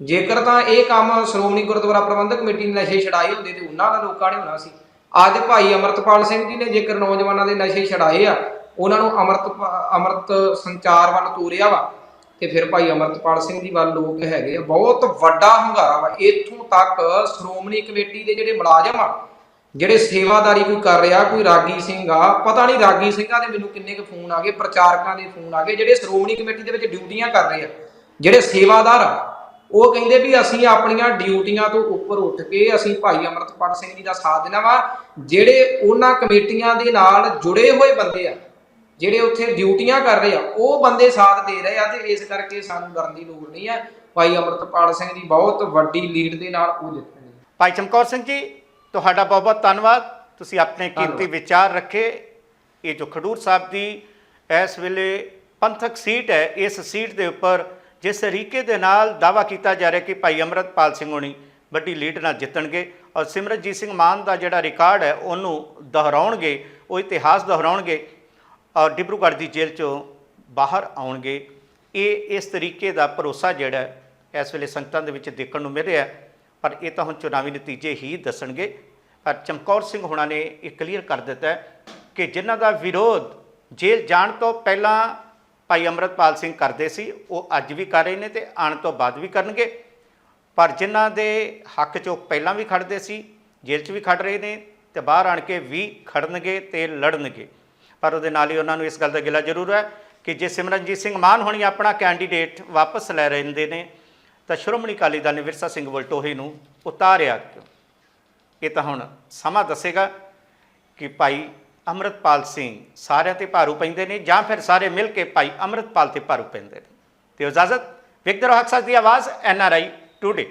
ਜੇਕਰ ਤਾਂ ਇਹ ਕੰਮ ਸ਼੍ਰੋਮਣੀ ਗੁਰਦੁਆਰਾ ਪ੍ਰਬੰਧਕ ਕਮੇਟੀ ਨੇ ਨਸ਼ੇ ਛਡਾਏ ਹੁੰਦੇ ਤੇ ਉਹਨਾਂ ਦਾ ਲੋਕਾਂ ਨੇ ਹੋਣਾ ਸੀ। ਅੱਜ ਭਾਈ ਅਮਰਤਪਾਲ ਸਿੰਘ ਜੀ ਨੇ ਜੇਕਰ ਨੌਜਵਾਨਾਂ ਦੇ ਨਸ਼ੇ ਛਡਾਏ ਆ, ਉਹਨਾਂ ਨੂੰ ਅਮਰਤ ਅਮਰਤ ਸੰਚਾਰ ਵੱਲ ਤੋਰਿਆ ਵਾ, ਤੇ ਫਿਰ ਭਾਈ ਅਮਰਤਪਾਲ ਸਿੰਘ ਜੀ ਵੱਲ ਲੋਕ ਹੈਗੇ ਆ। ਬਹੁਤ ਵੱਡਾ ਹੰਗਾਰਾ ਵਾ। ਇੱਥੋਂ ਤੱਕ ਸ਼੍ਰੋਮਣੀ ਕਮੇਟੀ ਦੇ ਜਿਹੜੇ ਮੁਲਾਜ਼ਮ ਆ, ਜਿਹੜੇ ਸੇਵਾਦਾਰੀ ਕੋਈ ਕਰ ਰਿਹਾ, ਕੋਈ ਰਾਗੀ ਸਿੰਘ ਆ, ਪਤਾ ਨਹੀਂ ਰਾਗੀ ਸਿੰਘਾਂ ਦੇ ਮੈਨੂੰ ਕਿੰਨੇ ਕੁ ਫੋਨ ਆ ਗਏ, ਪ੍ਰਚਾਰਕਾਂ ਦੇ ਫੋਨ ਆ ਗਏ, ਜਿਹੜੇ ਸ਼੍ਰੋਮਣੀ ਕਮੇਟੀ ਦੇ ਵਿੱਚ ਡਿਊਟੀਆਂ ਕਰ ਰਹੇ ਆ, ਜਿਹੜੇ ਸੇਵਾਦਾਰ ਆ, ਉਹ ਕਹਿੰਦੇ ਵੀ ਅਸੀਂ ਆਪਣੀਆਂ ਡਿਊਟੀਆਂ ਤੋਂ ਉੱਪਰ ਉੱਠ ਕੇ ਅਸੀਂ ਭਾਈ ਅਮਰਤਪਾਲ ਸਿੰਘ ਜੀ ਦਾ ਸਾਥ ਦੇਣਾ ਵਾ ਜਿਹੜੇ ਉਹਨਾਂ ਕਮੇਟੀਆਂ ਦੇ ਨਾਲ ਜੁੜੇ ਹੋਏ ਬੰਦੇ ਆ ਜਿਹੜੇ ਉੱਥੇ ਡਿਊਟੀਆਂ ਕਰ ਰਹੇ ਆ ਉਹ ਬੰਦੇ ਸਾਥ ਦੇ ਰਹੇ ਆ ਤੇ ਇਸ ਕਰਕੇ ਸਾਨੂੰ ਡਰਨ ਦੀ ਲੋੜ ਨਹੀਂ ਹੈ ਭਾਈ ਅਮਰਤਪਾਲ ਸਿੰਘ ਜੀ ਬਹੁਤ ਵੱਡੀ ਲੀਡ ਦੇ ਨਾਲ ਉਹ ਜਿੱਤਣਗੇ ਭਾਈ ਚਮਕੌਰ ਸਿੰਘ ਜੀ ਤੁਹਾਡਾ ਬਹੁਤ ਬਹੁਤ ਧੰਨਵਾਦ। ਤੁਸੀਂ ਆਪਣੇ ਕੀਮਤੀ। ਵਿਚਾਰ ਰੱਖੇ। ਇਹ ਜੋ ਖਡੂਰ ਸਾਹਿਬ ਦੀ ਇਸ ਵੇਲੇ ਪੰਥਕ ਸੀਟ ਹੈ ਇਸ ਸੀਟ ਦੇ ਉੱਪਰ ਜਿਸ ਤਰੀਕੇ ਦੇ ਨਾਲ ਦਾਵਾ ਕੀਤਾ ਜਾ ਰਿਹਾ ਕਿ ਭਾਈ ਅਮਰਤਪਾਲ ਸਿੰਘ ਹੋਣੀ ਵੱਡੀ ਲੀਡ ਨਾਲ ਜਿੱਤਣਗੇ ਔਰ ਸਿਮਰਨਜੀਤ ਸਿੰਘ ਮਾਨ ਦਾ ਜਿਹੜਾ ਰਿਕਾਰਡ ਹੈ, ਉਹਨੂੰ ਦੁਹਰਾਉਣਗੇ, ਉਹ ਇਤਿਹਾਸ ਦੁਹਰਾਉਣਗੇ ਔਰ ਡਿਬਰੂਗੜ੍ਹ ਦੀ ਜੇਲ੍ਹ ਚੋਂ ਬਾਹਰ ਆਉਣਗੇ। ਇਹ ਇਸ ਤਰੀਕੇ ਦਾ ਭਰੋਸਾ ਜਿਹੜਾ ਇਸ ਵੇਲੇ ਸੰਗਤਾਂ ਦੇ ਵਿੱਚ ਦੇਖਣ ਨੂੰ ਮਿਲ ਰਿਹਾ ਪਰ ਇਹ ਤਾਂ ਹੁਣ ਚੁਣਾਵੀ ਨਤੀਜੇ ਹੀ ਦੱਸਣਗੇ। ਪਰ ਚਮਕੌਰ ਸਿੰਘ ਹੁਣਾਂ ਨੇ ਇਹ ਕਲੀਅਰ ਕਰ ਦਿੱਤਾ ਕਿ ਜਿਨ੍ਹਾਂ ਦਾ ਵਿਰੋਧ ਜੇਲ੍ਹ ਜਾਣ ਤੋਂ ਪਹਿਲਾਂ ਭਾਈ ਅਮਰਤਪਾਲ ਸਿੰਘ ਕਰਦੇ ਸੀ, ਉਹ ਅੱਜ ਵੀ ਕਰ ਰਹੇ ਨੇ ਤੇ ਆਉਣ ਤੋਂ ਬਾਅਦ ਵੀ ਕਰਨਗੇ। ਪਰ ਜਿਨ੍ਹਾਂ ਦੇ ਹੱਕ 'ਚ ਉਹ ਪਹਿਲਾਂ ਵੀ ਖੜਦੇ ਸੀ, ਜੇਲ੍ਹ 'ਚ ਵੀ ਖੜ ਰਹੇ ਨੇ ਤੇ ਬਾਹਰ ਆਣ ਕੇ ਵੀ ਖੜਨਗੇ ਤੇ ਲੜਨਗੇ। ਪਰ ਉਹਦੇ ਨਾਲ ਹੀ ਉਹਨਾਂ ਨੂੰ ਇਸ ਗੱਲ ਦਾ ਗਿਲਾ ਜ਼ਰੂਰ ਹੈ ਕਿ ਜੇ ਸਿਮਰਨਜੀਤ ਸਿੰਘ ਮਾਨ ਹੋਣੀ ਆਪਣਾ ਕੈਂਡੀਡੇਟ ਵਾਪਸ ਲੈ ਰਹਿੰਦੇ ਨੇ, ਤਾਂ ਸ਼੍ਰੋਮਣੀ ਅਕਾਲੀ ਦਲ ਨੇ ਵਿਰਸਾ ਸਿੰਘ ਵਲਟੋਹੇ ਨੂੰ ਉਤਾਰਿਆ ਕਿਉਂ? ਇਹ ਤਾਂ ਹੁਣ ਸਮਾਂ ਦੱਸੇਗਾ ਕਿ ਭਾਈ ਅਮਰਤਪਾਲ ਸਿੰਘ ਸਾਰਿਆਂ ਤੇ ਭਾਰੂ ਪੈਂਦੇ ਨੇ ਜਾਂ ਫਿਰ ਸਾਰੇ ਮਿਲ ਕੇ ਭਾਈ ਅਮਰਤਪਾਲ ਤੇ ਭਾਰੂ ਪੈਂਦੇ ਨੇ। ਤੇ ਇਜਾਜ਼ਤ ਵਿਕਦਰ ਹਕਸਾ ਦੀ ਆਵਾਜ਼, ਐਨ ਆਰ ਆਈ। ਟੂਡੇ